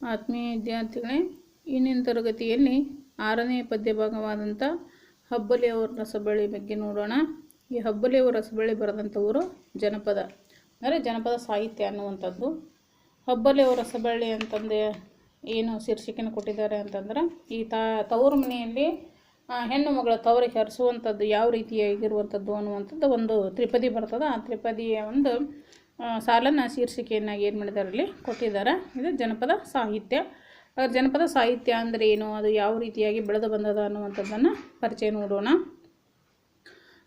ಆತ್ಮೀಯ ವಿದ್ಯಾರ್ಥಿಗಳೇ ಇಂದಿನ ತರಗತಿಯಲ್ಲಿ ಆರನೇ ಪದ್ಯ ಭಾಗವಾದಂಥ ಹಬ್ಬಲಿಯವರ ರಸಬಳ್ಳಿ ಬಗ್ಗೆ ನೋಡೋಣ. ಈ ಹಬ್ಬಲಿಯವರ ರಸಬಳ್ಳಿ ಬರೆದಂಥವರು ಜನಪದ, ಅಂದರೆ ಜನಪದ ಸಾಹಿತ್ಯ ಅನ್ನುವಂಥದ್ದು. ಹಬ್ಬಲಿಯವರ ರಸಬಳ್ಳಿ ಅಂತಂದು ಏನು ಶೀರ್ಷಿಕೆನ ಕೊಟ್ಟಿದ್ದಾರೆ ಅಂತಂದ್ರೆ, ಈ ತಾ, ತವರು ಮನೆಯಲ್ಲಿ ಹೆಣ್ಣು ಮಗಳ ತವರಿಗೆ ಹರಿಸುವಂಥದ್ದು ಯಾವ ರೀತಿಯಾಗಿರುವಂಥದ್ದು ಅನ್ನುವಂಥದ್ದು ಒಂದು ತ್ರಿಪದಿ ಬರ್ತದೆ. ಆ ತ್ರಿಪದಿಯ ಒಂದು ಸಾಲನ್ನು ಶೀರ್ಷಿಕೆಯನ್ನಾಗಿ ಏನು ಮಾಡಿದ್ದಾರೆ ಇಲ್ಲಿ ಕೊಟ್ಟಿದ್ದಾರೆ. ಇದು ಜನಪದ ಸಾಹಿತ್ಯ. ಹಾಗಾದ್ರೆ ಜನಪದ ಸಾಹಿತ್ಯ ಅಂದರೆ ಏನು? ಅದು ಯಾವ ರೀತಿಯಾಗಿ ಬೆಳೆದು ಬಂದದ ಅನ್ನುವಂಥದ್ದನ್ನು ಪರಿಚಯ ನೋಡೋಣ.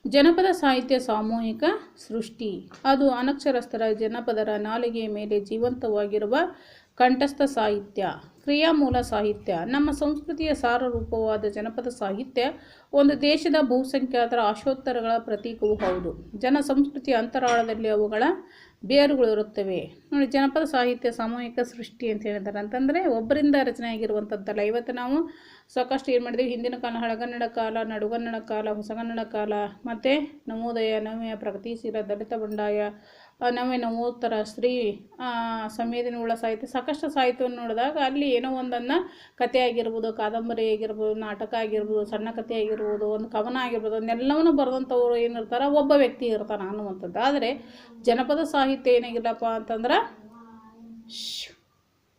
ಜನಪದ ಸಾಹಿತ್ಯ ಸಾಮೂಹಿಕ ಸೃಷ್ಟಿ. ಅದು ಅನಕ್ಷರಸ್ಥರ ಜನಪದರ ನಾಲಿಗೆಯ ಮೇಲೆ ಜೀವಂತವಾಗಿರುವ ಕಂಠಸ್ಥ ಸಾಹಿತ್ಯ. ಕ್ರಿಯಾಮೂಲ ಸಾಹಿತ್ಯ. ನಮ್ಮ ಸಂಸ್ಕೃತಿಯ ಸಾರರೂಪವಾದ ಜನಪದ ಸಾಹಿತ್ಯ ಒಂದು ದೇಶದ ಬಹುಸಂಖ್ಯಾತರ ಆಶೋತ್ತರಗಳ ಪ್ರತೀಕವೂ ಹೌದು. ಜನ ಸಂಸ್ಕೃತಿಯ ಅಂತರಾಳದಲ್ಲಿ ಅವುಗಳ ಬೇರುಗಳು ಇರುತ್ತವೆ. ನೋಡಿ, ಜನಪದ ಸಾಹಿತ್ಯ, ಸಾಮೂಹಿಕ ಸೃಷ್ಟಿ ಅಂತ ಹೇಳಿದ್ದಾರೆ. ಅಂತಂದರೆ, ಒಬ್ಬರಿಂದ ರಚನೆ ಆಗಿರುವಂಥದ್ದಲ್ಲ ಇವತ್ತು ನಾವು ಸಾಕಷ್ಟು ಏನು ಮಾಡಿದ್ದೀವಿ ಹಿಂದಿನ ಕಾಲ, ಹಳಗನ್ನಡ ಕಾಲ, ನಡುಗನ್ನಡ ಕಾಲ, ಹೊಸಗನ್ನಡ ಕಾಲ, ಮತ್ತು ನವೋದಯ ನವಯ ಪ್ರಗತಿಶೀಲ, ದಲಿತ ಬಂಡಾಯ ಆ, ನವ್ಯ ನವೋತ್ತರ ಸ್ತ್ರೀ ಸಂವೇದನೆ ಉಳ್ಳ ಸಾಹಿತ್ಯ ಸಾಕಷ್ಟು ಸಾಹಿತ್ಯವನ್ನು ನೋಡಿದಾಗ ಅಲ್ಲಿ ಏನೋ ಒಂದನ್ನು ಕತೆ ಆಗಿರ್ಬೋದು ಕಾದಂಬರಿ ಆಗಿರ್ಬೋದು ನಾಟಕ ಆಗಿರ್ಬೋದು ಸಣ್ಣ ಕಥೆ ಆಗಿರ್ಬೋದು ಒಂದು ಕವನ ಆಗಿರ್ಬೋದು ಅದನ್ನೆಲ್ಲವನ್ನು ಬರೆದಂಥವ್ರು ಏನಿರ್ತಾರೆ ಒಬ್ಬ ವ್ಯಕ್ತಿ ಇರ್ತಾನೆ ಅನ್ನುವಂಥದ್ದು ಆದರೆ ಜನಪದ ಸಾಹಿತ್ಯ ಏನಾಗಿಲ್ಲಪ್ಪ ಅಂತಂದ್ರೆ.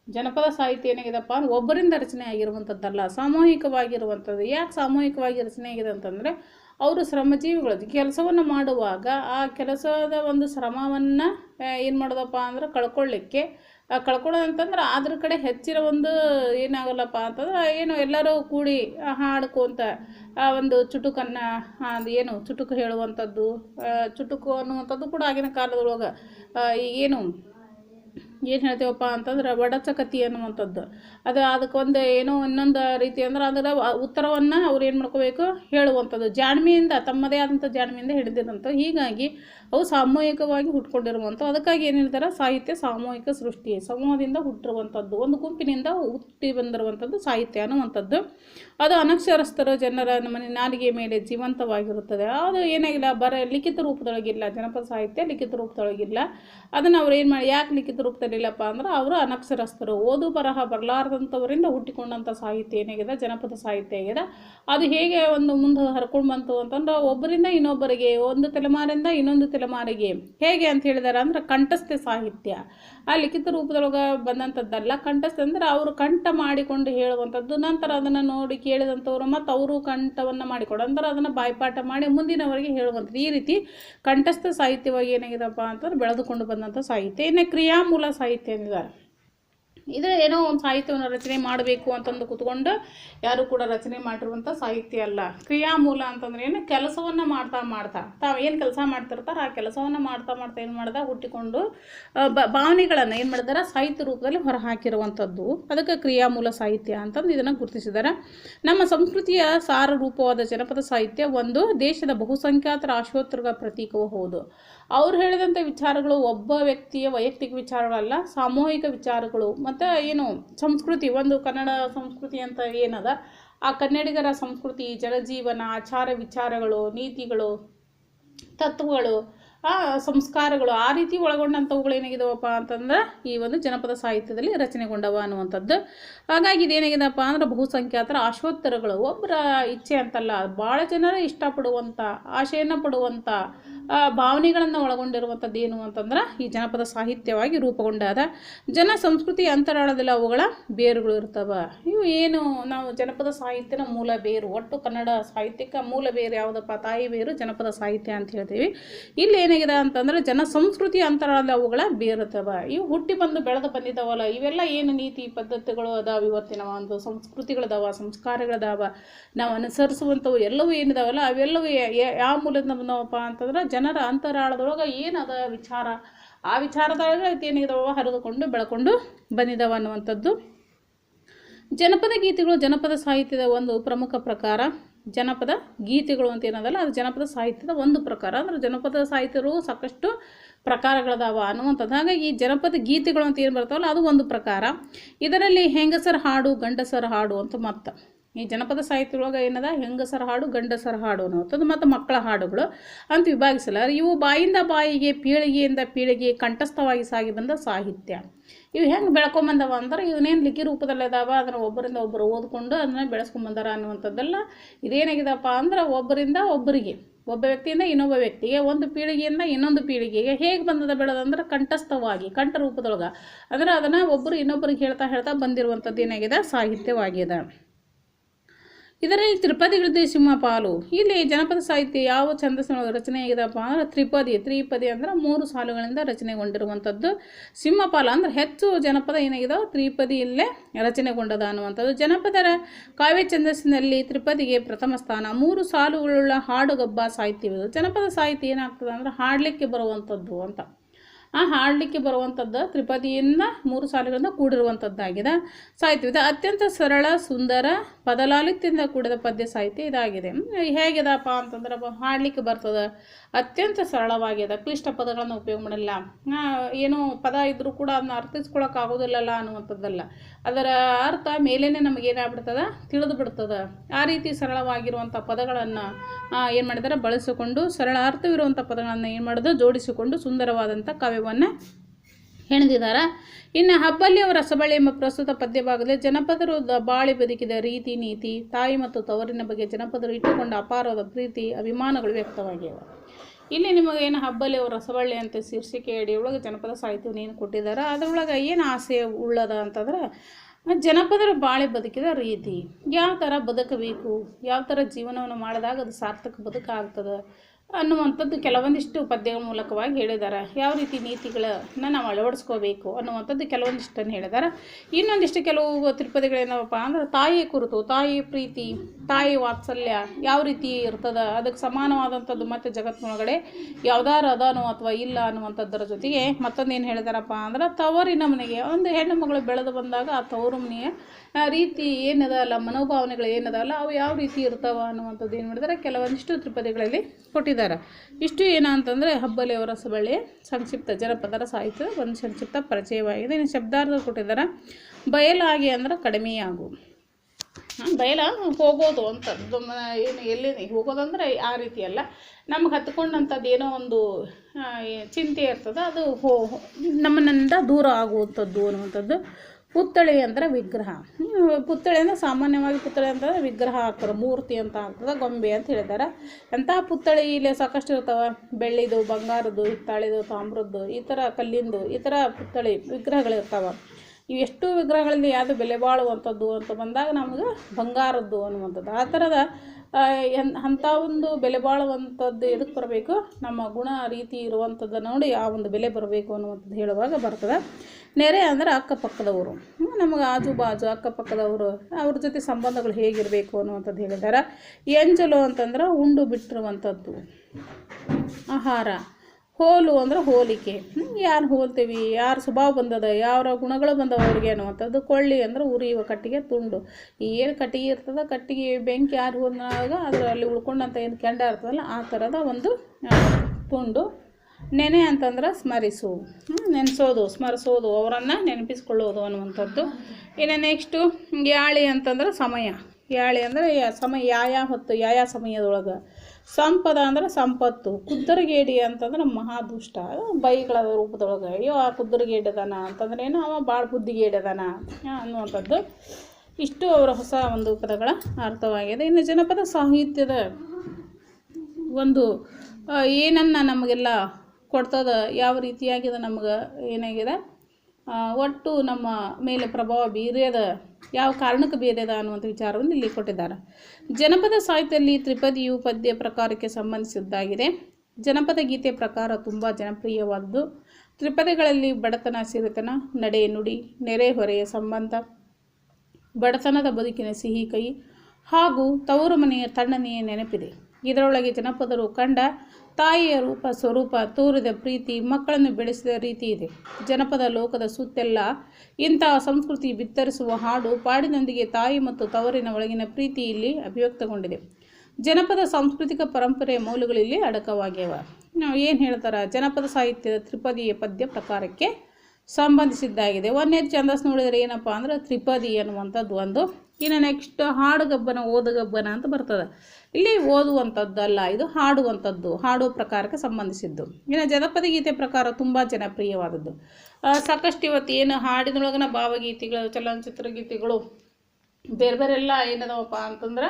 ಜನಪದ ಸಾಹಿತ್ಯ ಏನಾಗಿದೆಪ್ಪ ಅಂದ್ರೆ ಒಬ್ಬರಿಂದ ರಚನೆ ಆಗಿರುವಂಥದ್ದಲ್ಲ ಸಾಮೂಹಿಕವಾಗಿರುವಂಥದ್ದು ಯಾಕೆ ಸಾಮೂಹಿಕವಾಗಿ ರಚನೆ ಆಗಿದೆ ಅಂತಂದರೆ ಅವರು ಶ್ರಮಜೀವಿಗಳು. ಕೆಲಸವನ್ನು ಮಾಡುವಾಗ ಆ ಕೆಲಸದ ಒಂದು ಶ್ರಮವನ್ನು ಏನು ಮಾಡೋದಪ್ಪ ಅಂದ್ರೆ ಕಳ್ಕೊಳ್ಳಿಕ್ಕೆ. ಕಳ್ಕೊಳ್ಳೋದು ಅಂತಂದ್ರೆ ಅದ್ರ ಕಡೆ ಹೆಚ್ಚಿನ ಒಂದು ಏನಾಗಲ್ಲಪ್ಪ ಅಂತಂದ್ರೆ ಏನು ಎಲ್ಲರೂ ಕೂಡಿ ಹಾಡ್ಕೊಂತ ಆ, ಒಂದು ಚುಟುಕನ್ನು ಏನು ಚುಟುಕು ಹೇಳುವಂಥದ್ದು ಚುಟುಕು ಅನ್ನುವಂಥದ್ದು ಕೂಡ ಆಗಿನ ಕಾಲದೊಳಗೆ ಏನು ಏನು ಹೇಳ್ತೇವಪ್ಪ ಅಂತಂದ್ರೆ ಒಡಚಕತಿ ಅನ್ನುವಂಥದ್ದು ಅದು ಅದಕ್ಕೊಂದು ಏನೋ ಇನ್ನೊಂದು ರೀತಿ ಅಂದ್ರೆ ಅದರ ಉತ್ತರವನ್ನು ಅವ್ರು ಏನು ಮಾಡ್ಕೋಬೇಕು? ಹೇಳುವಂಥದ್ದು. ಜಾಣ್ಮೆಯಿಂದ, ತಮ್ಮದೇ ಆದಂಥ ಜಾಣ್ಮೆಯಿಂದ ಹಿಡಿದಿರಂಥ ಹೀಗಾಗಿ ಅವು ಸಾಮೂಹಿಕವಾಗಿ ಹುಟ್ಕೊಂಡಿರುವಂಥ ಅದಕ್ಕಾಗಿ ಏನು ಹೇಳ್ತಾರೆ? ಸಾಹಿತ್ಯ ಸಾಮೂಹಿಕ ಸೃಷ್ಟಿ, ಸಮೂಹದಿಂದ ಹುಟ್ಟಿರುವಂಥದ್ದು. ಒಂದು ಗುಂಪಿನಿಂದ ಹುಟ್ಟಿ ಬಂದಿರುವಂಥದ್ದು ಸಾಹಿತ್ಯ ಅನ್ನುವಂಥದ್ದು. ಅದು ಅನಕ್ಷರಸ್ಥರ ಜನರ ಮನೆ ನಾಲಿಗೆ ಮೇಲೆ ಜೀವಂತವಾಗಿರುತ್ತದೆ. ಅದು ಏನಾಗಿಲ್ಲ, ಬರ ಲಿಖಿತ ರೂಪದೊಳಗಿಲ್ಲ, ಜನಪದ ಸಾಹಿತ್ಯ ಲಿಖಿತ ರೂಪದೊಳಗಿಲ್ಲ. ಅದನ್ನು ಅವ್ರು ಏನು ಮಾಡಿ, ಯಾಕೆ ಲಿಖಿತ ರೂಪದಲ್ಲಿಲ್ಲಪ್ಪ ಅಂದ್ರೆ ಅವರು ಅನಕ್ಷರಸ್ಥರು. ಓದು ಬರಹ ಬರಲಾರ್ದಂಥವರಿಂದ ಹುಟ್ಟಿಕೊಂಡಂಥ ಸಾಹಿತ್ಯ ಏನಾಗಿದೆ, ಜನಪದ ಸಾಹಿತ್ಯ ಆಗಿದೆ. ಅದು ಹೇಗೆ ಒಂದು ಮುಂದೆ ಹರ್ಕೊಂಡು ಬಂತು ಅಂತಂದ್ರೆ ಒಬ್ಬರಿಂದ ಇನ್ನೊಬ್ಬರಿಗೆ, ಒಂದು ತಲೆಮಾರಿಂದ ಇನ್ನೊಂದು ತಲೆಮಾರಿಗೆ ಹೇಗೆ ಅಂತ ಹೇಳಿದಾರೆ ಅಂದ್ರೆ ಕಂಠಸ್ಥೆ ಸಾಹಿತ್ಯ. ಆ ಲಿಖಿತ ರೂಪದೊಳಗೆ ಬಂದಂಥದ್ದಲ್ಲ ಕಂಠಸ್ಥೆ ಅಂದ್ರೆ ಅವರು ಕಂಠ ಮಾಡಿಕೊಂಡು ಹೇಳುವಂಥದ್ದು ನಂತರ ಅದನ್ನು ನೋಡಿ ಕೇಳಿದಂಥವ್ರು ಮತ್ತು ಅವರು ಕಂಠವನ್ನು ಮಾಡಿಕೊಡು. ಅಂದ್ರೆ ಅದನ್ನು ಬಾಯ್ಪಾಠ ಮಾಡಿ ಮುಂದಿನವರಿಗೆ ಹೇಳುವಂಥದ್ದು. ಈ ರೀತಿ ಕಂಠಸ್ಥ ಸಾಹಿತ್ಯವಾಗಿ ಏನಾಗಿದೆಪ್ಪ ಅಂತಂದ್ರೆ ಬೆಳೆದುಕೊಂಡು ಬಂದಂಥ ಸಾಹಿತ್ಯ. ಇನ್ನು ಕ್ರಿಯಾಮೂಲ ಸಾಹಿತ್ಯ ಅಂದಿದ್ದಾರೆ ಇದು ಏನೋ ಒಂದು ಸಾಹಿತ್ಯವನ್ನು ರಚನೆ ಮಾಡಬೇಕು ಅಂತಂದು ಕೂತ್ಕೊಂಡು ಯಾರು ಕೂಡ ರಚನೆ ಮಾಡಿರುವಂಥ ಸಾಹಿತ್ಯ ಅಲ್ಲ. ಕ್ರಿಯಾಮೂಲ ಅಂತಂದ್ರೆ ಏನು? ಕೆಲಸವನ್ನು ಮಾಡ್ತಾ ಮಾಡ್ತಾ. ತಾವು ಏನು ಕೆಲಸ ಮಾಡ್ತಿರ್ತಾರೆ, ಆ ಕೆಲಸವನ್ನು ಮಾಡ್ತಾ ಮಾಡ್ತಾ ಏನು ಮಾಡ್ದ? ಹುಟ್ಟಿಕೊಂಡು ಭಾವನೆಗಳನ್ನು ಏನು ಮಾಡಿದಾರೆ? ಸಾಹಿತ್ಯ ರೂಪದಲ್ಲಿ ಹೊರಹಾಕಿರುವಂಥದ್ದು ಅದಕ್ಕೆ ಕ್ರಿಯಾಮೂಲ ಸಾಹಿತ್ಯ ಅಂತಂದು ಇದನ್ನು ಗುರುತಿಸಿದ್ದಾರೆ ನಮ್ಮ ಸಂಸ್ಕೃತಿಯ ಸಾರ ರೂಪವಾದ ಜನಪದ ಸಾಹಿತ್ಯ ಒಂದು ದೇಶದ ಬಹುಸಂಖ್ಯಾತರ ಆಶೋತ್ತರಗಳ ಪ್ರತೀಕವೂ ಹೌದು. ಅವ್ರು ಹೇಳಿದಂಥ ವಿಚಾರಗಳು ಒಬ್ಬ ವ್ಯಕ್ತಿಯ ವೈಯಕ್ತಿಕ ವಿಚಾರಗಳಲ್ಲ, ಸಾಮೂಹಿಕ ವಿಚಾರಗಳು. ಮತ್ತು ಏನು, ಸಂಸ್ಕೃತಿ, ಒಂದು ಕನ್ನಡ ಸಂಸ್ಕೃತಿ ಅಂತ ಏನದ? ಆ ಕನ್ನಡಿಗರ ಸಂಸ್ಕೃತಿ, ಜನಜೀವನ, ಆಚಾರ ವಿಚಾರಗಳು, ನೀತಿಗಳು, ತತ್ವಗಳು ಸಂಸ್ಕಾರಗಳು, ಆ ರೀತಿ ಒಳಗೊಂಡಂಥವುಗಳು ಏನಾಗಿದಾವಪ್ಪ ಅಂತಂದ್ರೆ, ಈ ಒಂದು ಜನಪದ ಸಾಹಿತ್ಯದಲ್ಲಿ ರಚನೆಗೊಂಡವ ಅನ್ನುವಂಥದ್ದು. ಹಾಗಾಗಿ ಇದೇನಾಗಿದೆಪ್ಪ ಅಂದ್ರೆ, ಬಹುಸಂಖ್ಯಾತರ ಆಶೋತ್ತರಗಳು. ಒಬ್ಬರ ಇಚ್ಛೆ ಅಂತಲ್ಲ ಭಾಳ ಜನರು ಇಷ್ಟಪಡುವಂಥ, ಆಶೆಯನ್ನು ಪಡುವಂಥ ಭಾವನೆಗಳನ್ನು ಒಳಗೊಂಡಿರುವಂಥದ್ದು ಏನು ಅಂತಂದ್ರೆ ಈ ಜನಪದ ಸಾಹಿತ್ಯವಾಗಿ ರೂಪುಗೊಂಡಾದ ಜನ ಸಂಸ್ಕೃತಿ ಅಂತರಾಳದಲ್ಲಿ ಅವುಗಳ ಬೇರುಗಳು ಇರ್ತವೆ. ಇವು ಏನು ನಾವು ಜನಪದ ಸಾಹಿತ್ಯನ ಮೂಲ ಬೇರು, ಒಟ್ಟು ಕನ್ನಡ ಸಾಹಿತ್ಯಕ್ಕೆ ಮೂಲ ಬೇರು ಯಾವುದಪ್ಪ? ತಾಯಿ ಬೇರು, ಜನಪದ ಸಾಹಿತ್ಯ ಅಂತ ಹೇಳ್ತೀವಿ. ಇಲ್ಲಿ ಏನಾಗಿದೆ ಅಂತಂದ್ರೆ ಜನ ಸಂಸ್ಕೃತಿ ಅಂತರಾಳದಲ್ಲಿ ಅವುಗಳ ಬೇರುತ್ತವೆ. ಇವು ಹುಟ್ಟಿ ಬಂದು ಬೆಳೆದು ಬಂದಿದ್ದಾವಲ್ಲ, ಇವೆಲ್ಲ ಏನು ನೀತಿ ಪದ್ಧತಿಗಳು ಅದಾವ ಇವತ್ತಿನ ಒಂದು ಸಂಸ್ಕೃತಿಗಳದಾವ, ಸಂಸ್ಕಾರಗಳದಾವ? ನಾವು ಅನುಸರಿಸುವಂಥವು ಎಲ್ಲವೂ ಏನಿದಾವಲ್ಲ, ಅವೆಲ್ಲವೂ ಯಾವ ಮೂಲದಿಂದ ಬಂದವಪ್ಪ ಅಂತಂದ್ರೆ ಜನರ ಅಂತರಾಳದೊಳಗೆ ಏನದ ವಿಚಾರ? ಆ ವಿಚಾರದೊಳಗೆ ಏನಿದಾವ ಹರಿದುಕೊಂಡು ಬೆಳ್ಕೊಂಡು ಬಂದಿದವ ಅನ್ನುವಂಥದ್ದು. ಜನಪದ ಗೀತೆಗಳು ಜನಪದ ಸಾಹಿತ್ಯದ ಒಂದು ಪ್ರಮುಖ ಪ್ರಕಾರ. ಜನಪದ ಗೀತೆಗಳು ಅಂತ ಏನದಲ್ಲ, ಅದು ಜನಪದ ಸಾಹಿತ್ಯದ ಒಂದು ಪ್ರಕಾರ. ಅಂದ್ರೆ ಜನಪದ ಸಾಹಿತ್ಯರು ಸಾಕಷ್ಟು ಪ್ರಕಾರಗಳದಾವ ಅನ್ನುವಂಥದ್ದು. ಹಾಗಾಗಿ ಈ ಜನಪದ ಗೀತೆಗಳು ಅಂತ ಏನು ಬರ್ತಾವಲ್ಲ, ಅದು ಒಂದು ಪ್ರಕಾರ. ಇದರಲ್ಲಿ ಹೆಂಗಸರ ಹಾಡು, ಗಂಡಸರ ಹಾಡು ಅಂತ ಮತ್ತೆ. ಈ ಜನಪದ ಸಾಹಿತ್ಯದೊಳಗೆ ಏನದ? ಹೆಂಗಸರ ಹಾಡು, ಗಂಡಸರ ಹಾಡು ಅನ್ನೋಂಥದ್ದು ಮತ್ತು ಮಕ್ಕಳ ಹಾಡುಗಳು ಅಂತ ವಿಭಾಗಿಸಲ್ಲ ಇವು ಬಾಯಿಂದ ಬಾಯಿಗೆ, ಪೀಳಿಗೆಯಿಂದ ಪೀಳಿಗೆ ಕಂಠಸ್ಥವಾಗಿ ಸಾಗಿ ಬಂದ ಸಾಹಿತ್ಯ. ಇವು ಹೆಂಗೆ ಬೆಳ್ಕೊಂಬಂದವ ಅಂದ್ರೆ ಇವನೇನು ಲಿಖಿ ರೂಪದಲ್ಲಿ ಅದಾವ, ಅದನ್ನು ಒಬ್ಬರಿಂದ ಒಬ್ಬರು ಓದ್ಕೊಂಡು ಅದನ್ನ ಬೆಳೆಸ್ಕೊಂಬಂದಾರ ಅನ್ನುವಂಥದ್ದೆಲ್ಲ ಇದೇನಾಗಿದೆಪ್ಪ ಅಂದ್ರೆ ಒಬ್ಬರಿಂದ ಒಬ್ಬರಿಗೆ, ಒಬ್ಬ ವ್ಯಕ್ತಿಯಿಂದ ಇನ್ನೊಬ್ಬ ವ್ಯಕ್ತಿಗೆ, ಒಂದು ಪೀಳಿಗೆಯಿಂದ ಇನ್ನೊಂದು ಪೀಳಿಗೆಗೆ ಹೇಗೆ ಬಂದದ ಬೆಳೆದಂದ್ರೆ ಕಂಠಸ್ಥವಾಗಿ, ಕಂಠ ರೂಪದೊಳಗೆ. ಅಂದ್ರೆ ಅದನ್ನು ಒಬ್ಬರು ಇನ್ನೊಬ್ಬರಿಗೆ ಹೇಳ್ತಾ ಹೇಳ್ತಾ ಬಂದಿರುವಂಥದ್ದು ಏನಾಗಿದೆ? ಸಾಹಿತ್ಯವಾಗಿದೆ. ಇದರಲ್ಲಿ ತ್ರಿಪದಿಗಳಿದೆ ಸಿಂಹಪಾಲು ಇಲ್ಲಿ ಜನಪದ ಸಾಹಿತ್ಯ ಯಾವ ಛಂದಸ್ಸಿನೊಳಗೆ ರಚನೆ ಆಗಿದೆಪ್ಪ ಅಂದ್ರೆ ತ್ರಿಪದಿ. ತ್ರಿಪದಿ ಅಂದ್ರೆ ಮೂರು ಸಾಲುಗಳಿಂದ ರಚನೆಗೊಂಡಿರುವಂಥದ್ದು. ಸಿಂಹಪಾಲ ಅಂದ್ರೆ ಹೆಚ್ಚು ಜನಪದ ಏನಾಗಿದಾವೆ? ತ್ರಿಪದಿಯಲ್ಲೇ ರಚನೆಗೊಂಡದ ಅನ್ನುವಂಥದ್ದು. ಜನಪದರ ಕಾವ್ಯ ಛಂದಸ್ಸಿನಲ್ಲಿ ತ್ರಿಪದಿಗೆ ಪ್ರಥಮ ಸ್ಥಾನ. ಮೂರು ಸಾಲುಗಳುಳ್ಳ ಹಾಡುಗಬ್ಬ ಸಾಹಿತ್ಯವಿದು. ಜನಪದ ಸಾಹಿತ್ಯ ಏನಾಗ್ತದೆ ಅಂದ್ರೆ ಹಾಡಲಿಕ್ಕೆ ಬರುವಂಥದ್ದು ಅಂತ. ಆ ಹಾಡಲಿಕ್ಕೆ ಬರುವಂಥದ್ದು ತ್ರಿಪದಿಯಿಂದ ಮೂರು ಸಾಲುಗಳಿಂದ ಕೂಡಿರುವಂಥದ್ದಾಗಿದೆ ಸಾಹಿತ್ಯ ಇದು ಅತ್ಯಂತ ಸರಳ, ಸುಂದರ, ಪದಲಾಲಿತ್ಯದಿಂದ ಕೂಡಿದ ಪದ್ಯ ಸಾಹಿತ್ಯ ಇದಾಗಿದೆ. ಹೇಗಿದಪ್ಪ ಅಂತಂದ್ರೆ ಹಾಡ್ಲಿಕ್ಕೆ ಬರ್ತದೆ. ಅತ್ಯಂತ ಸರಳವಾಗಿದೆ. ಕ್ಲಿಷ್ಟ ಪದಗಳನ್ನು ಉಪಯೋಗ ಮಾಡಲ್ಲ ಏನು ಪದ ಇದ್ರೂ ಕೂಡ ಅದನ್ನ ಅರ್ಥೈಸ್ಕೊಳಕ್ಕೆ ಆಗೋದಿಲ್ಲಲ್ಲ ಅನ್ನುವಂಥದ್ದಲ್ಲ. ಅದರ ಅರ್ಥ ಮೇಲೇ ನಮಗೆ ಏನಾಗ್ಬಿಡ್ತದೆ? ತಿಳಿದು ಬಿಡ್ತದ. ಆ ರೀತಿ ಸರಳವಾಗಿರುವಂಥ ಪದಗಳನ್ನು ಏನು ಮಾಡಿದ್ದಾರೆ ಬಳಸಿಕೊಂಡು ಸರಳ ಅರ್ಥವಿರುವಂಥ ಪದಗಳನ್ನು ಏನು ಮಾಡೋದು ಜೋಡಿಸಿಕೊಂಡು ಸುಂದರವಾದಂಥ ಕಾವ್ಯವನ್ನು ಹೆಣೆದಿದ್ದಾರೆ? ಇನ್ನು ಹಬ್ಬಲ್ಲಿಯವ ರಸಬಳ್ಳಿ ಎಂಬ ಪ್ರಸ್ತುತ ಪದ್ಯಭಾಗದಲ್ಲಿ ಜನಪದರು ಬಾಳಿ ಬದುಕಿದ ರೀತಿ ನೀತಿ, ತಾಯಿ ಮತ್ತು ತವರಿನ ಬಗ್ಗೆ ಜನಪದರು ಇಟ್ಟುಕೊಂಡ ಅಪಾರವಾದ ಪ್ರೀತಿ, ಅಭಿಮಾನಗಳು ವ್ಯಕ್ತವಾಗಿವೆ. ಇಲ್ಲಿ ನಿಮಗೆ ಏನು ಹಬ್ಬಲ್ಲಿ ಅವರ ರಸಬಳ್ಳಿ ಅಂತ ಶೀರ್ಷಿಕೆ ಅಡಿ ಒಳಗೆ ಜನಪದ ಸಾಹಿತ್ಯವನ್ನು ಏನು ಕೊಟ್ಟಿದ್ದಾರೆ? ಅದರೊಳಗೆ ಏನು ಆಸೆ ಉಳ್ಳದ ಅಂತಂದ್ರೆ, ಜನಪದರು ಬಾಳೆ ಬದುಕಿದ ರೀತಿ. ಯಾವ ಥರ ಬದುಕಬೇಕು? ಯಾವ ಥರ ಜೀವನವನ್ನು ಮಾಡಿದಾಗ ಅದು ಸಾರ್ಥಕ ಬದುಕಾಗ್ತದೆ? ಅನ್ನುವಂಥದ್ದು ಕೆಲವೊಂದಿಷ್ಟು ಪದ್ಯಗಳ ಮೂಲಕವಾಗಿ ಹೇಳಿದ್ದಾರೆ ಯಾವ ರೀತಿ ನೀತಿಗಳನ್ನ ನಾವು ಅಳವಡಿಸ್ಕೋಬೇಕು ಅನ್ನುವಂಥದ್ದು ಕೆಲವೊಂದಿಷ್ಟನ್ನು ಹೇಳಿದ್ದಾರೆ ಇನ್ನೊಂದಿಷ್ಟು ಕೆಲವು ತ್ರಿಪದಿಗಳೇನವಪ್ಪ ಅಂದ್ರೆ ತಾಯಿ ಕುರಿತು ತಾಯಿ ಪ್ರೀತಿ ತಾಯಿ ವಾತ್ಸಲ್ಯ ಯಾವ ರೀತಿ ಇರ್ತದೆ, ಅದಕ್ಕೆ ಸಮಾನವಾದಂಥದ್ದು ಮತ್ತು ಜಗತ್ತಿನೊಳಗಡೆ ಯಾವ್ದಾರು ಅದಾನೋ ಅಥವಾ ಇಲ್ಲ ಅನ್ನುವಂಥದ್ದರ ಜೊತೆಗೆ ಮತ್ತೊಂದೇನು ಹೇಳಿದಾರಪ್ಪ ಅಂದ್ರೆ ತವರಿನ ಮನೆಗೆ ಒಂದು ಹೆಣ್ಣು ಮಗಳು ಬೆಳೆದು ಬಂದಾಗ ಆ ತವರು ಮನೆಯ ರೀತಿ ಏನದಲ್ಲ ಮನೋಭಾವನೆಗಳು ಏನದಲ್ಲ ಅವು ಯಾವ ರೀತಿ ಇರ್ತಾವ ಅನ್ನುವಂಥದ್ದು ಏನು ಮಾಡಿದ್ರೆ. ಕೆಲವೊಂದಿಷ್ಟು ತ್ರಿಪದಿಗಳಲ್ಲಿ ಕೊಟ್ಟಿದ್ದಾರೆ. ಇಷ್ಟು ಏನು ಅಂತಂದರೆ ಹಬ್ಬಲಿ ಅವರ ರಸಬಳ್ಳಿ ಸಂಕ್ಷಿಪ್ತ ಜನಪದರ ಸಾಹಿತ್ಯದ ಒಂದು ಸಂಕ್ಷಿಪ್ತ ಪರಿಚಯವಾಗಿದೆ. ಇನ್ನು ಶಬ್ದಾರ್ಥ ಕೊಟ್ಟಿದ್ದಾರೆ. ಬಯಲಾಗಿ ಅಂದ್ರೆ ಕಡಿಮೆಯಾಗು ಬಯಲ ಹೋಗೋದು ಅಂತ ಏನು, ಎಲ್ಲಿ ಹೋಗೋದಂದ್ರೆ ಆ ರೀತಿ ಅಲ್ಲ. ನಮ್ಗೆ ಹತ್ಕೊಂಡಂಥದ್ದು ಏನೋ ಒಂದು ಚಿಂತೆ ಇರ್ತದೆ. ಅದು ಹೋ ನಮ್ಮನ್ನಿಂದ ದೂರ ಆಗುವಂಥದ್ದು ಅನ್ನುವಂಥದ್ದು ಪುತ್ಥಳಿ ಅಂದರೆ ವಿಗ್ರಹ. ಪುತ್ಥಳಿ ಅಂದರೆ ಸಾಮಾನ್ಯವಾಗಿ ಪುತ್ಥಳಿ ಅಂತಂದ್ರೆ ವಿಗ್ರಹ ಹಾಕ್ತಾರೆ, ಮೂರ್ತಿ ಅಂತ ಆಗ್ತದೆ, ಗೊಂಬೆ ಅಂತ ಹೇಳಿದ್ದಾರೆ. ಎಂಥ ಪುತ್ಥಳಿ ಇಲ್ಲಿ ಸಾಕಷ್ಟು ಇರ್ತವೆ. ಬೆಳ್ಳಿದು ಬಂಗಾರದ್ದು ಹಿತ್ತಾಳಿದು, ತಾಮ್ರದ್ದು, ಈ ಥರ ಕಲ್ಲಿಂದು, ಈ ಥರ ಪುತ್ಥಳಿ ವಿಗ್ರಹಗಳಿರ್ತಾವೆ ಇವು ಎಷ್ಟು ವಿಗ್ರಹಗಳಲ್ಲಿ ಯಾವುದು ಬೆಲೆ ಬಾಳುವಂಥದ್ದು ಅಂತ ಬಂದಾಗ ನಮಗೆ ಬಂಗಾರದ್ದು ಅನ್ನುವಂಥದ್ದು. ಆ ಥರದ ಅಂಥ ಒಂದು ಬೆಲೆ ಬಾಳುವಂಥದ್ದು ಎದಕ್ಕೆ ಬರಬೇಕು? ನಮ್ಮ ಗುಣ ರೀತಿ ಇರುವಂಥದ್ದು ನೋಡಿ ಆ ಒಂದು ಬೆಲೆ ಬರಬೇಕು ಅನ್ನುವಂಥದ್ದು ಹೇಳುವಾಗ ಬರ್ತದೆ. ನೆರೆ ಅಂದರೆ ಅಕ್ಕಪಕ್ಕದವರು. ನಮಗೆ ಆಜು ಬಾಜು, ಅಕ್ಕಪಕ್ಕದವರು, ಅವ್ರ ಜೊತೆ ಸಂಬಂಧಗಳು ಹೇಗಿರಬೇಕು ಅನ್ನುವಂಥದ್ದು ಹೇಳಿದ್ದಾರೆ. ಎಂಜಲು ಅಂತಂದ್ರೆ ಉಂಡು ಬಿಟ್ಟಿರುವಂಥದ್ದು. ಆಹಾರ. ಹೋಲು ಅಂದ್ರೆ ಹೋಲಿಕೆ. ಯಾರು ಹೋಲ್ತೀವಿ, ಯಾರು ಸ್ವಭಾವ ಬಂದದ ಯಾರ ಗುಣಗಳು ಬಂದವ ಅವ್ರಿಗೆ ಅನ್ನುವಂಥದ್ದು ಕೊಳ್ಳಿ ಅಂದ್ರೆ ಉರಿಯುವ ಕಟ್ಟಿಗೆ ತುಂಡು. ಏನು ಕಟ್ಟಿಗೆ ಇರ್ತದ, ಕಟ್ಟಿಗೆ ಬೆಂಕಿ ಯಾರು ಹೋದಾಗ ಅದರಲ್ಲಿ ಉಳ್ಕೊಂಡಂಥ ಏನು ಕೆಂಡ ಇರ್ತದಲ್ಲ, ಆ ಥರದ ಒಂದು ತುಂಡು. ನೆನೆ ಅಂತಂದ್ರೆ ಸ್ಮರಿಸು. ನೆನೆಸೋದು, ಸ್ಮರಿಸೋದು, ಅವರನ್ನು ನೆನಪಿಸ್ಕೊಳ್ಳೋದು ಅನ್ನುವಂಥದ್ದು. ಇನ್ನು ನೆಕ್ಸ್ಟು ಯಾಳಿ ಅಂತಂದ್ರೆ ಸಮಯ. ಯಾಳಿ ಅಂದರೆ ಸಮಯ, ಯಾಯಾ ಹೊತ್ತು, ಯಾಯಾ ಸಮಯದೊಳಗೆ. ಸಂಪದ ಅಂದ್ರೆ ಸಂಪತ್ತು. ಕುದ್ದರಗೇಡಿ ಅಂತಂದ್ರೆ ಮಹಾದುಷ್ಟ. ಬೈಗಳ ರೂಪದೊಳಗೆ ಅಯ್ಯೋ ಆ ಕುದ್ದರಗೇಡದಾನ ಅಂತಂದ್ರೆ ಏನು? ಅವ ಭಾಳ ಬುದ್ಧಿಗೇಡದಾನ ಅನ್ನುವಂಥದ್ದು. ಇಷ್ಟು ಅವರ ಹೊಸ ಒಂದು ಪದಗಳ ಅರ್ಥವಾಗಿದೆ. ಇನ್ನು ಜನಪದ ಸಾಹಿತ್ಯದ ಒಂದು ಏನನ್ನು ನಮಗೆಲ್ಲ ಕೊಡ್ತದ, ಯಾವ ರೀತಿಯಾಗಿದೆ ನಮ್ಗೆ ಏನಾಗಿದೆ? ಒಟ್ಟು ನಮ್ಮ ಮೇಲೆ ಪ್ರಭಾವ ಬೀರ್ಯದ ಯಾವ ಕಾರಣಕ್ಕೆ ಬೀರ್ಯದ ಅನ್ನುವಂಥ ವಿಚಾರವನ್ನು ಇಲ್ಲಿ ಕೊಟ್ಟಿದ್ದಾರೆ. ಜನಪದ ಸಾಹಿತ್ಯದಲ್ಲಿ ತ್ರಿಪದಿಯು ಪದ್ಯ ಪ್ರಕಾರಕ್ಕೆ ಸಂಬಂಧಿಸಿದ್ದಾಗಿದೆ. ಜನಪದ ಗೀತೆ ಪ್ರಕಾರ ತುಂಬ ಜನಪ್ರಿಯವಾದ್ದು. ತ್ರಿಪದಿಗಳಲ್ಲಿ ಬಡತನ, ಸಿರಿತನ, ನಡೆ, ನುಡಿ ನೆರೆಹೊರೆಯ ಸಂಬಂಧ, ಬಡತನದ ಬದುಕಿನ ಸಿಹಿ ಕೈ ಹಾಗೂ ತವರು ಮನೆಯ ತಣ್ಣನೆಯ ನೆನಪಿದೆ. ಇದರೊಳಗೆ ಜನಪದರು ಕಂಡ ತಾಯಿಯ ರೂಪ ಸ್ವರೂಪ ತೋರಿದ ಪ್ರೀತಿ ಮಕ್ಕಳನ್ನು ಬೆಳೆಸಿದ ರೀತಿ ಇದೆ. ಜನಪದ ಲೋಕದ ಸುತ್ತೆಲ್ಲ ಇಂತಹ ಸಂಸ್ಕೃತಿ ಬಿತ್ತರಿಸುವ ಹಾಡು ಪಾಡಿನೊಂದಿಗೆ ತಾಯಿ ಮತ್ತು ತವರಿನ ಒಳಗಿನ ಪ್ರೀತಿ ಇಲ್ಲಿ ಅಭಿವ್ಯಕ್ತಗೊಂಡಿದೆ. ಜನಪದ ಸಾಂಸ್ಕೃತಿಕ ಪರಂಪರೆಯ ಮೌಲ್ಯಗಳಲ್ಲಿ ಅಡಕವಾಗ್ಯವ ನಾವು ಏನು ಹೇಳ್ತಾರೆ, ಜನಪದ ಸಾಹಿತ್ಯದ ತ್ರಿಪದಿಯ ಪದ್ಯ ಪ್ರಕಾರಕ್ಕೆ ಸಂಬಂಧಿಸಿದ್ದಾಗಿದೆ. ಒಂದನೇ ಛಂದಸ್ ನೋಡಿದರೆ ಏನಪ್ಪ ಅಂದ್ರೆ ತ್ರಿಪದಿ ಅನ್ನುವಂಥದ್ದು ಒಂದು. ಇನ್ನು ನೆಕ್ಸ್ಟ್ ಹಾಡುಗಬ್ಬನ, ಓದುಗಬ್ಬನ ಅಂತ ಬರ್ತದೆ. ಇಲ್ಲಿ ಓದುವಂಥದ್ದಲ್ಲ, ಇದು ಹಾಡುವಂಥದ್ದು ಹಾಡುವ ಪ್ರಕಾರಕ್ಕೆ ಸಂಬಂಧಿಸಿದ್ದು. ಇನ್ನು ಜನಪದ ಗೀತೆ ಪ್ರಕಾರ ತುಂಬ ಜನಪ್ರಿಯವಾದದ್ದು. ಸಾಕಷ್ಟು ಇವತ್ತು ಏನು ಹಾಡಿನೊಳಗನ ಭಾವಗೀತೆಗಳು, ಚಲನಚಿತ್ರ ಗೀತೆಗಳು, ಬೇರೆ ಬೇರೆ ಎಲ್ಲ ಏನದವಪ್ಪ ಅಂತಂದ್ರೆ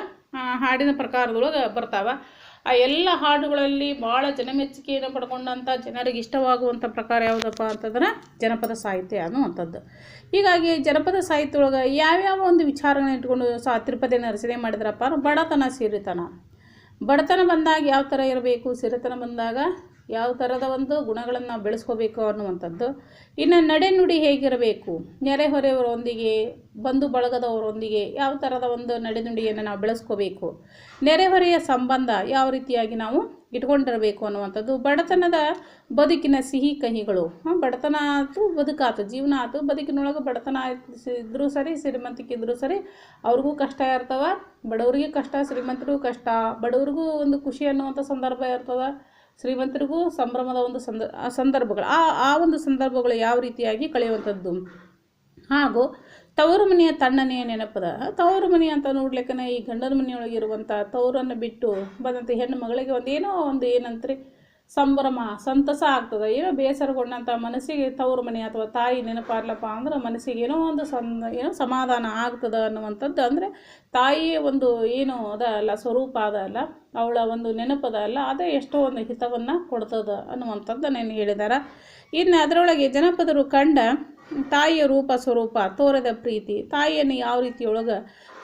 ಹಾಡಿನ ಪ್ರಕಾರದೊಳಗೆ ಬರ್ತಾವ. ಆ ಎಲ್ಲ ಹಾಡುಗಳಲ್ಲಿ ಭಾಳ ಜನಮೆಚ್ಚುಗೆಯನ್ನು ಪಡ್ಕೊಂಡಂಥ ಜನರಿಗೆ ಇಷ್ಟವಾಗುವಂಥ ಪ್ರಕಾರ ಯಾವುದಪ್ಪ ಅಂತಂದ್ರೆ ಜನಪದ ಸಾಹಿತ್ಯ ಅನ್ನುವಂಥದ್ದು. ಹೀಗಾಗಿ ಜನಪದ ಸಾಹಿತ್ಯ ಒಳಗೆ ಯಾವ್ಯಾವ ಒಂದು ವಿಚಾರಗಳನ್ನ ಇಟ್ಕೊಂಡು ಸಾ ತಿರುಪತಿಯನ್ನು ರಚನೆ ಮಾಡಿದ್ರಪ್ಪ ಬಡತನ ಸಿರಿತನ. ಬಡತನ ಬಂದಾಗ ಯಾವ ಥರ ಇರಬೇಕು? ಸಿರಿತನ ಬಂದಾಗ ಯಾವ ಥರದ ಒಂದು ಗುಣಗಳನ್ನು ನಾವು ಬೆಳೆಸ್ಕೋಬೇಕು ಅನ್ನುವಂಥದ್ದು. ಇನ್ನು ನಡೆನುಡಿ ಹೇಗಿರಬೇಕು? ನೆರೆಹೊರೆಯವರೊಂದಿಗೆ, ಬಂಧು ಬಳಗದವರೊಂದಿಗೆ ಯಾವ ಥರದ ಒಂದು ನಡೆನುಡಿಯನ್ನು ನಾವು ಬೆಳೆಸ್ಕೋಬೇಕು? ನೆರೆಹೊರೆಯ ಸಂಬಂಧ ಯಾವ ರೀತಿಯಾಗಿ ನಾವು ಇಟ್ಕೊಂಡಿರಬೇಕು ಅನ್ನುವಂಥದ್ದು. ಬಡತನದ ಬದುಕಿನ ಸಿಹಿ ಕಹಿಗಳು. ಬಡತನ ಆಯಿತು, ಬದುಕಾತು. ಜೀವನ ಆಯಿತು, ಬದುಕಿನೊಳಗೆ ಬಡತನ ಇದ್ದರೂ ಸರಿ ಶ್ರೀಮಂತಿಕೆ ಇದ್ರೂ ಸರಿ, ಅವ್ರಿಗೂ ಕಷ್ಟ ಇರ್ತವೆ ಬಡವರಿಗೆ ಕಷ್ಟ, ಶ್ರೀಮಂತರಿಗೂ ಕಷ್ಟ, ಬಡವ್ರಿಗೂ ಒಂದು ಖುಷಿ ಅನ್ನುವಂಥ ಸಂದರ್ಭ ಇರ್ತದೆ. ಶ್ರೀಮಂತರಿಗೂ ಸಂಭ್ರಮದ ಒಂದು ಸಂದ ಸಂದರ್ಭಗಳು, ಆ ಆ ಒಂದು ಸಂದರ್ಭಗಳು ಯಾವ ರೀತಿಯಾಗಿ ಕಳೆಯುವಂಥದ್ದು? ಹಾಗೂ ತವರು ಮನೆಯ ತಣ್ಣನೆಯ ನೆನಪದ ತವರು ಮನೆ ಅಂತ ನೋಡ್ಲಿಕ್ಕನ ಈ ಗಂಡನ ಮನೆಯೊಳಗಿರುವಂಥ ತವರನ್ನು ಬಿಟ್ಟು ಬಂದಂಥ ಹೆಣ್ಣು ಮಗಳಿಗೆ ಒಂದೇನೋ ಒಂದು ಏನಂತ್ರಿ ಸಂಭ್ರಮ, ಸಂತಸ ಆಗ್ತದೆ. ಏನೋ ಬೇಸರಗೊಂಡಂಥ ಮನಸ್ಸಿಗೆ ತವ್ರ ಮನೆ ಅಥವಾ ತಾಯಿ ನೆನಪಾರ್ಲಪ್ಪ ಅಂದ್ರೆ ಮನಸ್ಸಿಗೆ ಏನೋ ಒಂದು ಸಂ, ಏನೋ ಸಮಾಧಾನ ಆಗ್ತದೆ ಅನ್ನುವಂಥದ್ದು. ಅಂದರೆ ತಾಯಿಯ ಒಂದು ಏನು ಅದ ಅಲ್ಲ, ಸ್ವರೂಪ ಅದ ಅಲ್ಲ, ಅವಳ ಒಂದು ನೆನಪದ ಅಲ್ಲ, ಅದೇ ಎಷ್ಟೋ ಒಂದು ಹಿತವನ್ನು ಕೊಡ್ತದ ಅನ್ನುವಂಥದ್ದು ನಾನು ಹೇಳಿದಾರ. ಇನ್ನು ಅದರೊಳಗೆ ಜನಪದರು ಕಂಡ ತಾಯಿಯ ರೂಪ ಸ್ವರೂಪ, ತೋರದ ಪ್ರೀತಿ, ತಾಯಿಯನ್ನು ಯಾವ ರೀತಿಯೊಳಗೆ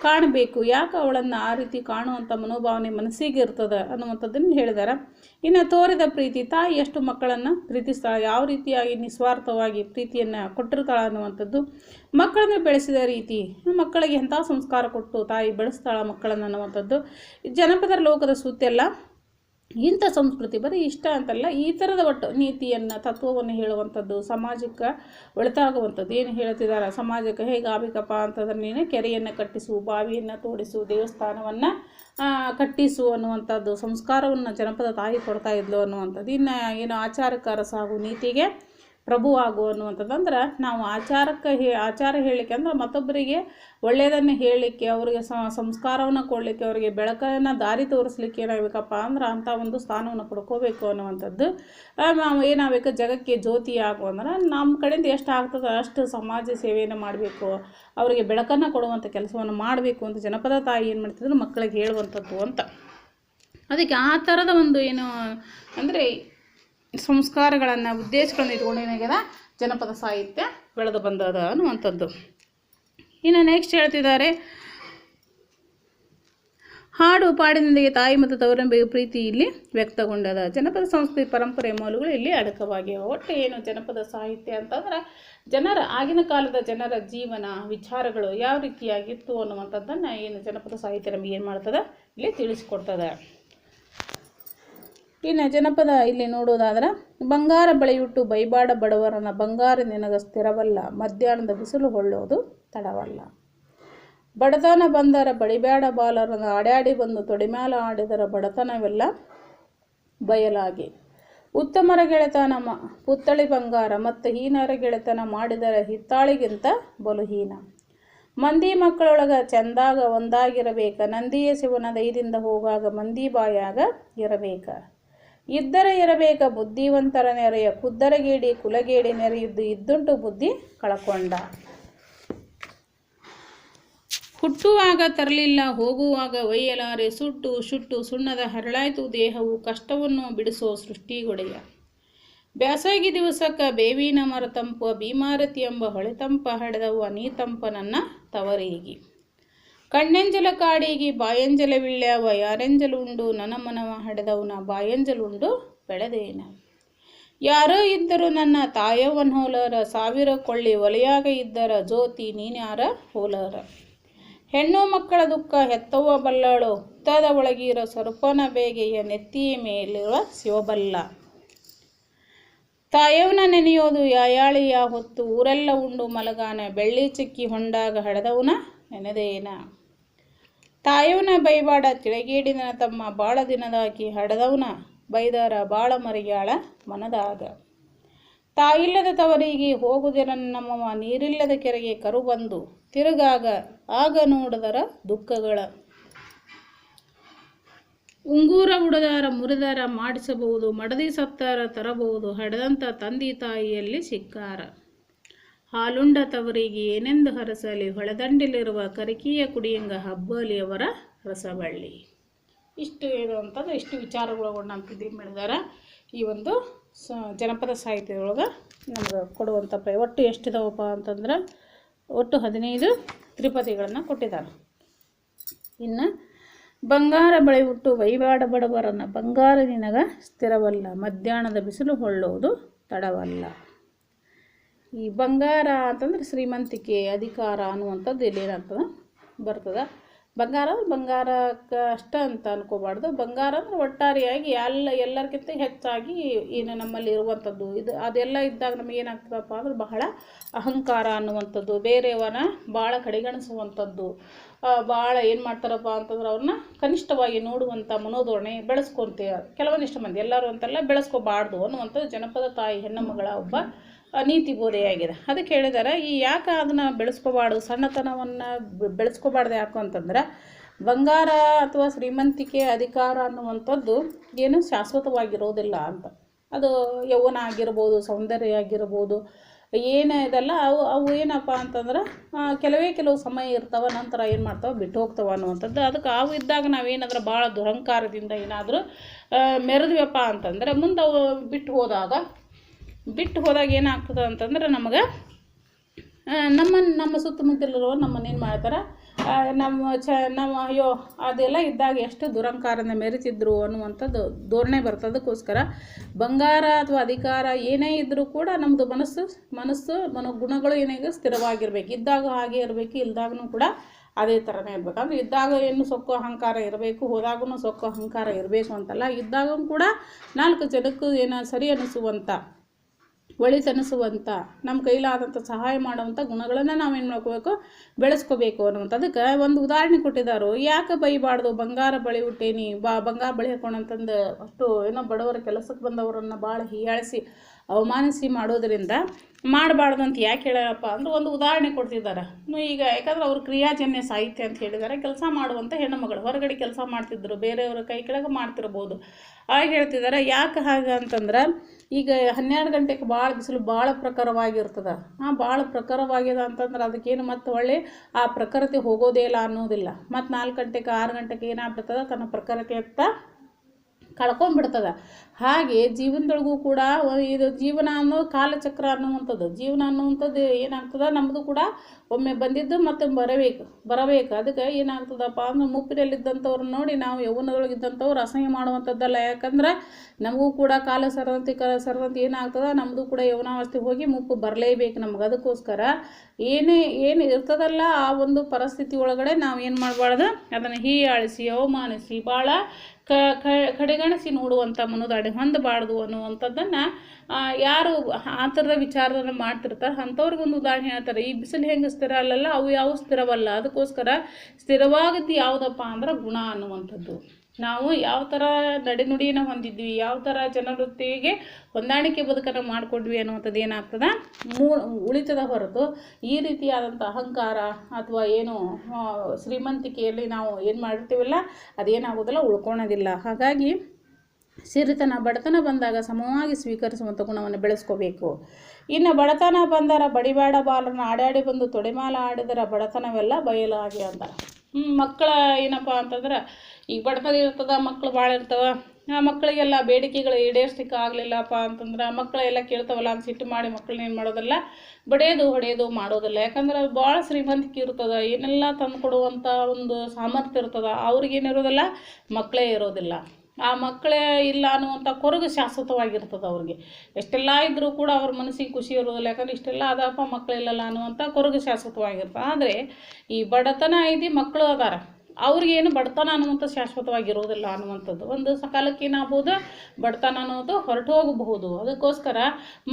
ಕಾಣಬೇಕು, ಯಾಕೆ ಅವಳನ್ನು ಆ ರೀತಿ ಕಾಣುವಂಥ ಮನೋಭಾವನೆ ಮನಸ್ಸಿಗೆ ಇರ್ತದೆ ಅನ್ನುವಂಥದ್ದನ್ನು ಹೇಳಿದ್ದಾರೆ ಇನ್ನು ತೋರಿದ ಪ್ರೀತಿ, ತಾಯಿ ಎಷ್ಟು ಮಕ್ಕಳನ್ನು ಪ್ರೀತಿಸ್ತಾಳೆ, ಯಾವ ರೀತಿಯಾಗಿ ನಿಸ್ವಾರ್ಥವಾಗಿ ಪ್ರೀತಿಯನ್ನು ಕೊಟ್ಟಿರ್ತಾಳೆ ಅನ್ನುವಂಥದ್ದು ಮಕ್ಕಳನ್ನು ಬೆಳೆಸಿದ ರೀತಿ, ಮಕ್ಕಳಿಗೆ ಎಂಥ ಸಂಸ್ಕಾರ ಕೊಟ್ಟು ತಾಯಿ ಬೆಳೆಸ್ತಾಳೆ ಮಕ್ಕಳನ್ನು ಅನ್ನುವಂಥದ್ದು. ಜನಪದ ಲೋಕದ ಸುತ್ತೆಲ್ಲ ಇಂಥ ಸಂಸ್ಕೃತಿ ಬರೀ ಇಷ್ಟ ಅಂತಲ್ಲ, ಈ ಥರದ ಒಟ್ಟು ನೀತಿಯನ್ನು, ತತ್ವವನ್ನು ಹೇಳುವಂಥದ್ದು, ಸಮಾಜಕ್ಕೆ ಒಳಿತಾಗುವಂಥದ್ದು. ಏನು ಹೇಳ್ತಿದ್ದಾರೆ ಸಮಾಜಕ್ಕೆ ಹೇಗೆ ಆಗಬೇಕಪ್ಪ ಅಂತಂದ್ರೆ ನೀನು ಕೆರೆಯನ್ನು ಕಟ್ಟಿಸು, ಬಾವಿಯನ್ನು ತೋಡಿಸು, ದೇವಸ್ಥಾನವನ್ನು ಕಟ್ಟಿಸು ಅನ್ನುವಂಥದ್ದು, ಸಂಸ್ಕಾರವನ್ನು ಜನಪದ ತಾಯಿ ಕೊಡ್ತಾ ಇದ್ಲು ಅನ್ನುವಂಥದ್ದು. ಇನ್ನು ಏನು ಆಚಾರಕಾರ ಸಾಗು ನೀತಿಗೆ ಪ್ರಭು ಆಗು ಅನ್ನುವಂಥದ್ದಂದ್ರೆ ನಾವು ಆಚಾರಕ್ಕೆ ಹೇ, ಆಚಾರ ಹೇಳಲಿಕ್ಕೆ ಅಂದ್ರೆ ಮತ್ತೊಬ್ಬರಿಗೆ ಒಳ್ಳೆಯದನ್ನು ಹೇಳಲಿಕ್ಕೆ, ಅವರಿಗೆ ಸಂಸ್ಕಾರವನ್ನು ಕೊಡಲಿಕ್ಕೆ, ಅವರಿಗೆ ಬೆಳಕನ್ನು ದಾರಿ ತೋರಿಸ್ಲಿಕ್ಕೆ ಏನಾಗಬೇಕಪ್ಪ ಅಂದ್ರೆ ಅಂಥ ಒಂದು ಸ್ಥಾನವನ್ನು ಪಡ್ಕೋಬೇಕು ಅನ್ನುವಂಥದ್ದು. ನಾವು ಏನಾಗಬೇಕು, ಜಗಕ್ಕೆ ಜ್ಯೋತಿ ಆಗು ಅಂದ್ರೆ ನಮ್ಮ ಕಡೆಯಿಂದ ಎಷ್ಟು ಆಗ್ತದೆ ಅಷ್ಟು ಸಮಾಜ ಸೇವೆಯನ್ನು ಮಾಡಬೇಕು, ಅವರಿಗೆ ಬೆಳಕನ್ನು ಕೊಡುವಂಥ ಕೆಲಸವನ್ನು ಮಾಡಬೇಕು ಅಂತ ಜನಪದ ತಾಯಿ ಏನು ಮಾಡ್ತಿದ್ರು ಮಕ್ಕಳಿಗೆ ಹೇಳುವಂಥದ್ದು ಅಂತ. ಅದಕ್ಕೆ ಆ ಥರದ ಒಂದು ಏನು ಅಂದರೆ ಸಂಸ್ಕಾರಗಳನ್ನು, ಉದ್ದೇಶಗಳನ್ನು ಇಟ್ಕೊಂಡು ಏನಾಗ್ಯದ ಜನಪದ ಸಾಹಿತ್ಯ, ಬೆಳೆದು ಬಂದದ ಅನ್ನುವಂಥದ್ದು. ಇನ್ನು ನೆಕ್ಸ್ಟ್ ಹೇಳ್ತಿದ್ದಾರೆ. ಹಾಡು ಪಾಡಿನೊಂದಿಗೆ ತಾಯಿ ಮತ್ತು ತವರಿನ ಪ್ರೀತಿ ಇಲ್ಲಿ ವ್ಯಕ್ತಗೊಂಡದ. ಜನಪದ ಸಂಸ್ಕೃತಿ ಪರಂಪರೆ ಮೌಲ್ಯಗಳು ಇಲ್ಲಿ ಅಡಕವಾಗಿವೆ. ಒಟ್ಟು ಏನು ಜನಪದ ಸಾಹಿತ್ಯ ಅಂತಂದ್ರೆ, ಜನರ ಆಗಿನ ಕಾಲದ ಜನರ ಜೀವನ, ವಿಚಾರಗಳು ಯಾವ ರೀತಿಯಾಗಿತ್ತು ಅನ್ನುವಂಥದ್ದನ್ನು ಏನು ಜನಪದ ಸಾಹಿತ್ಯ ನಮಗೆ ಏನು ಮಾಡ್ತದೆ? ಇಲ್ಲಿ ತಿಳಿಸ್ಕೊಡ್ತದೆ. ಇನ್ನು ಜನಪದ ಇಲ್ಲಿ ನೋಡೋದಾದ್ರೆ ಬಂಗಾರ ಬಳೆಯುಟ್ಟು ಬೈಬಾಡ ಬಡವರನ ಬಂಗಾರ ನಿನಗ ಸ್ಥಿರವಲ್ಲ, ಮಧ್ಯಾಹ್ನದ ಬಿಸಿಲು ಹೊಳ್ಳೋದು ತಡವಲ್ಲ. ಬಡತನ ಬಂದರ ಬಳಿಬ್ಯಾಡ ಬಾಲರನ ಆಡ್ಯಾಡಿ ಬಂದು ತೊಡಿಮ್ಯಾಲ ಆಡಿದರ ಬಡತನವೆಲ್ಲ ಬಯಲಾಗಿ. ಉತ್ತಮರ ಗೆಳೆತನ ಮ ಪುತ್ತಳಿ ಬಂಗಾರ ಮತ್ತು ಹೀನರ ಗೆಳೆತನ ಮಾಡಿದರ ಹಿತ್ತಾಳಿಗಿಂತ ಬಲುಹೀನ ಮಂದಿ ಮಕ್ಕಳೊಳಗ ಚಂದಾಗ ಒಂದಾಗಿರಬೇಕ, ನಂದಿಯ ಶಿವನ ದೈದಿಂದ ಹೋಗಾಗ ಮಂದಿ ಬಾಯಾಗ ಇರಬೇಕ. ಇದ್ದರೆ ಇರಬೇಕ, ಬುದ್ಧಿವಂತರ ನೆರೆಯ ಕುದ್ದರಗೇಡಿ, ಕುಲಗೇಡಿ ನೆರೆಯಿದ್ದು ಇದ್ದುಂಟು ಬುದ್ಧಿ ಕಳಕೊಂಡ. ಹುಟ್ಟುವಾಗ ತರಲಿಲ್ಲ, ಹೋಗುವಾಗ ಒಯ್ಯಲಾರೆ, ಸುಟ್ಟು ಸುಟ್ಟು ಸುಣ್ಣದ ಹರಳಾಯ್ತು ದೇಹವು ಕಷ್ಟವನ್ನು ಬಿಡಿಸೋ ಸೃಷ್ಟಿಗೊಡೆಯ. ಬ್ಯಾಸಗಿ ದಿವಸಕ್ಕ ಬೇವಿನ ಮರ ತಂಪು ಭೀಮಾರತಿ ಎಂಬ ಹೊಳೆತಂಪ ಹಡೆದವು ನೀ ತಂಪ ನನ್ನ ತವರಿಗೆ. ಕಣ್ಣೆಂಜಲ ಕಾಡಿಗಿ ಬಾಯಂಜಲವಿಳ್ಳ್ಯಾವ ಯಾರೆಂಜಲುಂಡು ನನ್ನ ಮನವ ಹಡೆದವನ ಬಾಯಂಜಲುಂಡು ಬೆಳೆದೇನ? ಯಾರೋ ಇದ್ದರು ನನ್ನ ತಾಯವ್ವನ ಹೋಲರ, ಸಾವಿರ ಕೊಳ್ಳಿ ಒಲೆಯಾಗ ಇದ್ದರ ಜ್ಯೋತಿ ನೀನ್ಯಾರ ಹೋಲರ? ಹೆಣ್ಣು ಮಕ್ಕಳ ದುಃಖ ಹೆತ್ತವ್ವ ಬಲ್ಲಳು, ಹುತ್ತದ ಒಳಗಿರೋ ಸ್ವರೂಪನ ಬೇಗೆಯ ನೆತ್ತಿಯ ಮೇಲಿರುವ ಶಿವಬಲ್ಲ. ತಾಯವ್ನ ನೆನೆಯೋದು ಯಾಯಾಳಿಯ ಹೊತ್ತು, ಊರೆಲ್ಲ ಉಂಡು ಮಲಗಾನ, ಬೆಳ್ಳಿ ಚಿಕ್ಕಿ ಹೊಂಡಾಗ ಹಡೆದವನ ನೆನೆದೇನ? ತಾಯವ್ನ ಬೈಬಾಡ ತಿಳಗೇಡಿನ ತಮ್ಮ ಬಾಳ ದಿನದಾಕಿ ಹಡದವನ ಬೈದಾರ ಬಾಳ ಮರಿಯಾಳ ಮನದಾಗ. ತಾಯಿಲ್ಲದ ತವರಿಗೆ ಹೋಗುವುದಿರ ನಮ್ಮವ ನೀರಿಲ್ಲದ ಕೆರೆಗೆ ಕರು ಬಂದು ತಿರುಗಾಗ ಆಗ ನೋಡದರ ದುಃಖಗಳ. ಉಂಗೂರ ಉಡದಾರ ಮುರಿದಾರ ಮಾಡಿಸಬಹುದು, ಮಡದಿ ಸತ್ತಾರ ತರಬಹುದು ಹಡದಂಥ ತಂದೆ ತಾಯಿಯಲ್ಲಿ ಸಿಕ್ಕಾರ. ಹಾಲುಂಡ ತವರಿಗೆ ಏನೆಂದು ಹರಸಲಿ, ಹೊಳೆದಂಡಿಲಿರುವ ಕರಿಕಿಯ ಕುಡಿಯಂಗ ಹಬ್ಬಲಿ ಅವರ ರಸಬಳ್ಳಿ. ಇಷ್ಟು ಏನು ಅಂತಂದ್ರೆ ಇಷ್ಟು ವಿಚಾರಗಳು ಇದೇನು ಮಾಡಿದಾರ ಈ ಒಂದು ಸ, ಜನಪದ ಸಾಹಿತ್ಯದೊಳಗೆ ನಮ್ಗೆ ಕೊಡುವಂಥ ಪ್ರ ಒಟ್ಟು ಎಷ್ಟಿದಾವಪ್ಪ ಅಂತಂದ್ರೆ, ಒಟ್ಟು ಹದಿನೈದು ತ್ರಿಪದಿಗಳನ್ನು ಕೊಟ್ಟಿದ್ದಾರೆ ಇನ್ನು, ಬಂಗಾರ ಬಳೆ ಹುಟ್ಟು ವೈವಾಡ ಬಡವರನ್ನು ಬಂಗಾರ ನಿನಗ ಸ್ಥಿರವಲ್ಲ, ಮಧ್ಯಾಹ್ನದ ಬಿಸಿಲು ಹೊಳ್ಳುವುದು ತಡವಲ್ಲ. ಈ ಬಂಗಾರ ಅಂತಂದ್ರೆ ಶ್ರೀಮಂತಿಕೆ ಅಧಿಕಾರ ಅನ್ನುವಂಥದ್ದು ಇಲ್ಲಿ ಏನಾಗ್ತದೆ ಬರ್ತದೆ. ಬಂಗಾರ ಅಂದ್ರೆ ಬಂಗಾರಕ್ಕೆ ಅಷ್ಟ ಅಂತ ಅನ್ಕೋಬಾರ್ದು. ಬಂಗಾರ ಅಂದ್ರೆ ಒಟ್ಟಾರೆಯಾಗಿ ಎಲ್ಲ ಎಲ್ಲರಿಗಿಂತ ಹೆಚ್ಚಾಗಿ ಏನು ನಮ್ಮಲ್ಲಿ ಇರುವಂಥದ್ದು. ಇದು ಅದೆಲ್ಲ ಇದ್ದಾಗ ನಮಗೆ ಏನಾಗ್ತದಪ್ಪ ಅಂದ್ರೆ ಬಹಳ ಅಹಂಕಾರ ಅನ್ನುವಂಥದ್ದು, ಬೇರೆಯವನ ಭಾಳ ಕಡೆಗಣಿಸುವಂಥದ್ದು ಭಾಳ ಏನು ಮಾಡ್ತಾರಪ್ಪ ಅಂತಂದ್ರೆ ಅವ್ರನ್ನ ಕನಿಷ್ಠವಾಗಿ ನೋಡುವಂಥ ಮನೋಧೋರಣೆ ಬೆಳೆಸ್ಕೊಂತೀವಿ ಕೆಲವೊಂದಿಷ್ಟು ಮಂದಿ ಎಲ್ಲರೂ ಅಂತೆಲ್ಲ ಬೆಳೆಸ್ಕೋಬಾರ್ದು ಅನ್ನುವಂಥದ್ದು ಜನಪದ ತಾಯಿ ಹೆಣ್ಣು ಮಗಳ ಒಬ್ಬ ನೀತಿ ಬೋಧೆಯಾಗಿದೆ ಅದಕ್ಕೆ ಹೇಳಿದಾರೆ, ಈ ಯಾಕೆ ಅದನ್ನು ಬೆಳೆಸ್ಕೋಬಾರ್ದು, ಸಣ್ಣತನವನ್ನು ಬೆಳೆಸ್ಕೋಬಾರ್ದು ಯಾಕೆ ಅಂತಂದ್ರೆ, ಬಂಗಾರ ಅಥವಾ ಶ್ರೀಮಂತಿಕೆ ಅಧಿಕಾರ ಅನ್ನುವಂಥದ್ದು ಏನು ಶಾಶ್ವತವಾಗಿರೋದಿಲ್ಲ ಅಂತ. ಅದು ಯೌವನ ಆಗಿರ್ಬೋದು, ಸೌಂದರ್ಯ ಆಗಿರ್ಬೋದು, ಏನೇ ಇದೆಲ್ಲ ಅವು ಅವು ಏನಪ್ಪ ಅಂತಂದ್ರೆ ಕೆಲವೇ ಕೆಲವು ಸಮಯ ಇರ್ತಾವ, ನಂತರ ಏನು ಮಾಡ್ತಾವೆ, ಬಿಟ್ಟು ಹೋಗ್ತಾವ ಅನ್ನುವಂಥದ್ದು. ಅದಕ್ಕೆ ಅವು ಇದ್ದಾಗ ನಾವೇನಾದ್ರೂ ಭಾಳ ದುರಹಂಕಾರದಿಂದ ಏನಾದರೂ ಮೆರೆದ್ವಪ್ಪ ಅಂತಂದ್ರೆ, ಮುಂದೆ ಅವು ಬಿಟ್ಟು ಹೋದಾಗ ಬಿಟ್ಟು ಹೋದಾಗ ಏನಾಗ್ತದೆ ಅಂತಂದ್ರೆ ನಮಗೆ ನಮ್ಮ ನಮ್ಮ ನಮ್ಮನ್ನು ನಮ್ಮನ್ನೇನು ಮಾಡ್ತಾರೆ? ನಮ್ಮ ಚ, ನಮ್ಮ, ಅಯ್ಯೋ, ಅದೆಲ್ಲ ಇದ್ದಾಗ ಎಷ್ಟು ದುರಂಕಾರನ ಮೆರಿತಿದ್ರು ಅನ್ನುವಂಥದ್ದು ಧೋರಣೆ ಬರ್ತದಕ್ಕೋಸ್ಕರ ಬಂಗಾರ ಅಥವಾ ಅಧಿಕಾರ ಏನೇ ಇದ್ದರೂ ಕೂಡ ನಮ್ಮದು ಮನಸ್ಸು ಮನಸ್ಸು ಮನೋ ಗುಣಗಳು ಏನಾಗ ಸ್ಥಿರವಾಗಿರ್ಬೇಕು. ಇದ್ದಾಗ ಹಾಗೆ ಇರಬೇಕು ಇಲ್ದಾಗೂ ಕೂಡ ಅದೇ ಥರನೇ ಇರಬೇಕು. ಅಂದರೆ ಇದ್ದಾಗ ಏನು ಸೊಕ್ಕು ಅಹಂಕಾರ ಇರಬೇಕು ಹೋದಾಗೂ ಸೊಕ್ಕು ಅಹಂಕಾರ ಇರಬೇಕು ಅಂತಲ್ಲ. ಇದ್ದಾಗೂ ಕೂಡ ನಾಲ್ಕು ಜನಕ್ಕೂ ಏನೋ ಸರಿ ಅನ್ನಿಸುವಂಥ ಒಳಿತನಿಸುವಂಥ ನಮ್ಮ ಕೈಲಾದಂಥ ಸಹಾಯ ಮಾಡುವಂಥ ಗುಣಗಳನ್ನು ನಾವೇನು ಮಾಡ್ಕೋಬೇಕು? ಬೆಳೆಸ್ಕೋಬೇಕು ಅನ್ನುವಂಥದ್ದಕ್ಕೆ ಒಂದು ಉದಾಹರಣೆ ಕೊಟ್ಟಿದ್ದಾರೆ ಯಾಕೆ ಬೈಬಾರ್ದು? ಬಂಗಾರ ಬಳಿ ಹುಟ್ಟೇನಿ, ಬಾ ಬಂಗಾರ ಬಳಿ ಹಾಕೊಂಡಂತಂದು ಅಷ್ಟು ಏನೋ ಬಡವರ ಕೆಲಸಕ್ಕೆ ಬಂದವರನ್ನು ಭಾಳ ಹೀಯಾಳಿಸಿ ಅವಮಾನಿಸಿ ಮಾಡೋದರಿಂದ ಮಾಡಬಾರ್ದು ಅಂತ ಯಾಕೆ ಹೇಳಪ್ಪ ಅಂದ್ರೆ ಒಂದು ಉದಾಹರಣೆ ಕೊಡ್ತಿದ್ದಾರೆ ಈಗ ಯಾಕಂದ್ರೆ ಅವ್ರು ಕ್ರಿಯಾಜನ್ಯ ಸಾಹಿತ್ಯ ಅಂತ ಹೇಳಿದ್ದಾರೆ ಕೆಲಸ ಮಾಡುವಂಥ ಹೆಣ್ಣು ಮಗಳು. ಹೊರಗಡೆ ಕೆಲಸ ಮಾಡ್ತಿದ್ರು, ಬೇರೆಯವರ ಕೈ ಕೆಳಗೆ ಮಾಡ್ತಿರ್ಬೋದು. ಆಗ ಹೇಳ್ತಿದ್ದಾರೆ ಯಾಕೆ ಹಾಗೆ ಅಂತಂದ್ರೆ ಈಗ ಹನ್ನೆರಡು ಗಂಟೆಗೆ ಭಾಳ ಬಿಸಿಲು ಭಾಳ ಪ್ರಖರವಾಗಿರ್ತದೆ. ಹಾಂ ಭಾಳ ಪ್ರಖರವಾಗಿದೆ ಅಂತಂದ್ರೆ ಅದಕ್ಕೇನು ಮತ್ತೆ ಒಳ್ಳೆ ಆ ಪ್ರಖರತೆ ಹೋಗೋದೇ ಇಲ್ಲ ಅನ್ನೋದಿಲ್ಲ. ಮತ್ತು ನಾಲ್ಕು ಗಂಟೆಗೆ ಆರು ಗಂಟೆಗೆ ಏನಾಗ್ಬಿಡ್ತದೆ ತನ್ನ ಪ್ರಖರತೆಯತ್ತ ಕಳ್ಕೊಂಡ್ಬಿಡ್ತದೆ. ಹಾಗೆ ಜೀವನದೊಳಗೂ ಕೂಡ ಇದು ಜೀವನ ಅನ್ನೋ ಕಾಲಚಕ್ರ ಅನ್ನುವಂಥದ್ದು, ಜೀವನ ಅನ್ನುವಂಥದ್ದು ಏನಾಗ್ತದೆ ನಮ್ಮದು ಕೂಡ ಒಮ್ಮೆ ಬಂದಿದ್ದು ಮತ್ತೆ ಬರಬೇಕು ಬರಬೇಕು. ಅದಕ್ಕೆ ಏನಾಗ್ತದಪ್ಪ ಅಂದ್ರೆ ಮುಪ್ಪಿನಲ್ಲಿದ್ದಂಥವ್ರನ್ನ ನೋಡಿ ನಾವು ಯೌವನದೊಳಗಿದ್ದಂಥವ್ರು ಅಸಹ್ಯ ಮಾಡುವಂಥದ್ದಲ್ಲ. ಯಾಕಂದ್ರೆ ನಮಗೂ ಕೂಡ ಕಾಲ ಸರದಂತೆ ಕ ಸರದಂತೆ ಏನಾಗ್ತದೆ ನಮ್ಮದು ಕೂಡ ಯೌವನಾವಸ್ಥೆ ಹೋಗಿ ಮುಪ್ಪು ಬರಲೇಬೇಕು ನಮ್ಗೆ. ಅದಕ್ಕೋಸ್ಕರ ಏನೇ, ಏನು ಇರ್ತದಲ್ಲ ಆ ಒಂದು ಪರಿಸ್ಥಿತಿ ಒಳಗಡೆ ನಾವು ಏನು ಮಾಡಬಾರ್ದು? ಅದನ್ನು ಹೀಯಾಳಿಸಿ, ಅವಮಾನಿಸಿ ಭಾಳ ಕ ಕಡೆಗಣಿಸಿ ನೋಡುವಂಥ ಮನೋದಾಡಿ ಹೊಂದಬಾರ್ದು ಅನ್ನುವಂಥದ್ದನ್ನು ಯಾರು ಆ ಥರದ ವಿಚಾರವನ್ನು ಮಾಡ್ತಿರ್ತಾರೆ, ಅಂಥವ್ರಿಗೊಂದು ಉದಾಹರಣೆ ಹೇಳ್ತಾರೆ, ಈ ಬಿಸಿಲು ಹೆಂಗೆ ಸ್ಥಿರ ಅಲ್ಲಲ್ಲ, ಅವು ಯಾವ ಸ್ಥಿರವಲ್ಲ, ಅದಕ್ಕೋಸ್ಕರ ಸ್ಥಿರವಾಗದ್ದು ಯಾವುದಪ್ಪ ಅಂದ್ರೆ ಗುಣ ಅನ್ನುವಂಥದ್ದು. ನಾವು ಯಾವ ಥರ ನಡೆನುಡಿಯನ್ನು ಹೊಂದಿದ್ವಿ, ಯಾವ ಥರ ಜನವೃತ್ತಿಗೆ ಹೊಂದಾಣಿಕೆ ಬದುಕನ್ನು ಮಾಡಿಕೊಂಡ್ವಿ ಅನ್ನುವಂಥದ್ದು ಏನಾಗ್ತದೆ? ಮೂ, ಉಳಿತದ ಹೊರತು ಈ ರೀತಿಯಾದಂಥ ಅಹಂಕಾರ ಅಥವಾ ಏನು ಶ್ರೀಮಂತಿಕೆಯಲ್ಲಿ ನಾವು ಏನು ಮಾಡಿರ್ತೀವಲ್ಲ, ಅದೇನಾಗೋದಿಲ್ಲ, ಉಳ್ಕೊಳೋದಿಲ್ಲ. ಹಾಗಾಗಿ ಸಿರಿತನ, ಬಡತನ ಬಂದಾಗ ಸಮವಾಗಿ ಸ್ವೀಕರಿಸುವಂಥ ಗುಣವನ್ನು ಬೆಳೆಸ್ಕೋಬೇಕು. ಇನ್ನು ಬಡತನ ಬಂದರ ಬಡಿಬೇಡ ಬಾಲನ ಆಡಾಡಿ ಬಂದು ತೊಡೆಮಾಲ ಆಡಿದರ ಬಡತನವೆಲ್ಲ ಬಯಲಾಗಿ ಅಂತಾರೆ. ಮಕ್ಕಳ ಏನಪ್ಪ ಅಂತಂದ್ರೆ ಈಗ ಬಡತನ ಇರ್ತದ ಮಕ್ಕಳು ಭಾಳ ಇರ್ತವ. ಆ ಮಕ್ಕಳಿಗೆಲ್ಲ ಬೇಡಿಕೆಗಳು ಈಡೇರ್ಸಲಿಕ್ಕೆ ಆಗಲಿಲ್ಲಪ್ಪ ಅಂತಂದ್ರೆ ಮಕ್ಕಳೆಲ್ಲ ಕೇಳ್ತಾವಲ್ಲ ಅಂತ ಸಿಟ್ಟು ಮಾಡಿ ಮಕ್ಕಳನ್ನ ಏನು ಮಾಡೋದಲ್ಲ ಬಡಿಯೋದು ಹೊಡೆಯೋದು ಮಾಡೋದಿಲ್ಲ. ಯಾಕಂದ್ರೆ ಭಾಳ ಶ್ರೀಮಂತಿಕೆ ಇರ್ತದೆ, ಏನೆಲ್ಲ ತಂದು ಕೊಡುವಂಥ ಒಂದು ಸಾಮರ್ಥ್ಯ ಇರ್ತದ ಅವ್ರಿಗೇನಿರೋದಿಲ್ಲ ಮಕ್ಕಳೇ ಇರೋದಿಲ್ಲ ಆ ಮಕ್ಕಳೇ ಇಲ್ಲ ಅನ್ನುವಂಥ ಕೊರಗು ಶಾಶ್ವತವಾಗಿರ್ತದೆ ಅವ್ರಿಗೆ. ಎಷ್ಟೆಲ್ಲ ಇದ್ದರೂ ಕೂಡ ಅವ್ರ ಮನಸ್ಸಿಗೆ ಖುಷಿ ಇರೋದಿಲ್ಲ, ಯಾಕಂದ್ರೆ ಇಷ್ಟೆಲ್ಲ ಅದಪ್ಪ ಮಕ್ಕಳಿಲ್ಲಲ್ಲ ಅನ್ನುವಂಥ ಕೊರಗು ಶಾಶ್ವತವಾಗಿರ್ತದೆ. ಆದರೆ ಈ ಬಡತನ ಐತಿ ಮಕ್ಕಳು ಅದಾರ. ಅವ್ರಿಗೇನು ಬಡತನ ಅನ್ನುವಂಥ ಶಾಶ್ವತವಾಗಿರೋದಿಲ್ಲ ಅನ್ನುವಂಥದ್ದು. ಒಂದು ಸಕಾಲಕ್ಕೆ ಏನಾಗ್ಬೋದು, ಬಡತನ ಅನ್ನೋದು ಹೊರಟು ಹೋಗಬಹುದು. ಅದಕ್ಕೋಸ್ಕರ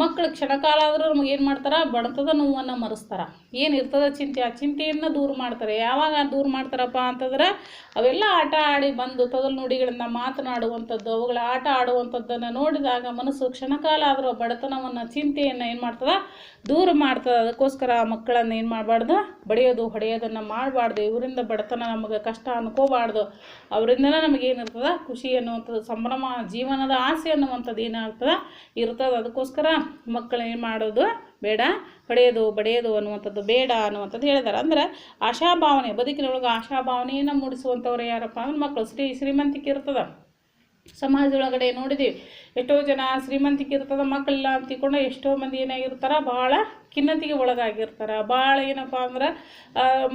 ಮಕ್ಕಳು ಕ್ಷಣಕಾಲ ಆದರೂ ನಮಗೆ ಏನು ಮಾಡ್ತಾರೆ? ಬಡತದ ನೋವನ್ನು ಮರೆಸ್ತಾರೆ. ಏನು ಇರ್ತದೆ ಚಿಂತೆ? ಆ ಚಿಂತೆಯನ್ನು ದೂರ ಮಾಡ್ತಾರೆ. ಯಾವಾಗ ದೂರ ಮಾಡ್ತಾರಪ್ಪ ಅಂತಂದ್ರೆ ಅವೆಲ್ಲ ಆಟ ಆಡಿ ಬಂದು ತೊದಲು ನುಡಿಗಳನ್ನು ಮಾತನಾಡುವಂಥದ್ದು, ಅವುಗಳ ಆಟ ಆಡುವಂಥದ್ದನ್ನು ನೋಡಿದಾಗ ಮನಸ್ಸು ಕ್ಷಣಕಾಲ ಆದರೂ ಬಡತನವನ್ನು, ಚಿಂತೆಯನ್ನು ಏನು ಮಾಡ್ತದೆ? ದೂರ ಮಾಡ್ತದೆ. ಅದಕ್ಕೋಸ್ಕರ ಮಕ್ಕಳನ್ನು ಏನು ಮಾಡಬಾರ್ದು? ಬಡಿಯೋದು, ಹೊಡೆಯೋದನ್ನು ಮಾಡಬಾರ್ದು. ಇವರಿಂದ ಬಡತನ ನಮಗೆ ಕಷ್ಟ ಅನ್ಕೋಬಾರ್ದು. ಅವರಿಂದನೇ ನಮಗೇನಿರ್ತದೆ? ಖುಷಿ ಅನ್ನುವಂಥದ್ದು, ಸಂಭ್ರಮ, ಜೀವನದ ಆಸೆ ಅನ್ನುವಂಥದ್ದು ಏನಾಗ್ತದೆ? ಇರ್ತದೆ. ಅದಕ್ಕೋಸ್ಕರ ಮಕ್ಕಳು ಏನು ಮಾಡೋದು? ಬೇಡ. ಹೊಡೆಯೋದು ಬಡಿಯೋದು ಅನ್ನುವಂಥದ್ದು ಬೇಡ ಅನ್ನುವಂಥದ್ದು ಹೇಳಿದಾರೆ. ಅಂದ್ರೆ ಆಶಾಭಾವನೆ, ಬದುಕಿನೊಳಗೆ ಆಶಾಭಾವನೆಯನ್ನು ಮೂಡಿಸುವಂಥವ್ರು ಯಾರಪ್ಪ ಅಂದ್ರೆ ಮಕ್ಕಳು ಶ್ರೀ ಶ್ರೀಮಂತಿಕೆ ಇರ್ತದೆ. ಸಮಾಜದೊಳಗಡೆ ನೋಡಿದ್ದೀವಿ ಎಷ್ಟೋ ಜನ ಶ್ರೀಮಂತಿಕೆ ಇರ್ತದೆ ಮಕ್ಕಳಿಲ್ಲ ಅಂತ ತಿಳ್ಕೊಂಡು ಎಷ್ಟೋ ಮಂದಿ ಏನಾಗಿರ್ತಾರೆ ಭಾಳ ಖಿನ್ನತಿಗೆ ಒಳಗಾಗಿರ್ತಾರೆ. ಭಾಳ ಏನಪ್ಪ ಅಂದ್ರೆ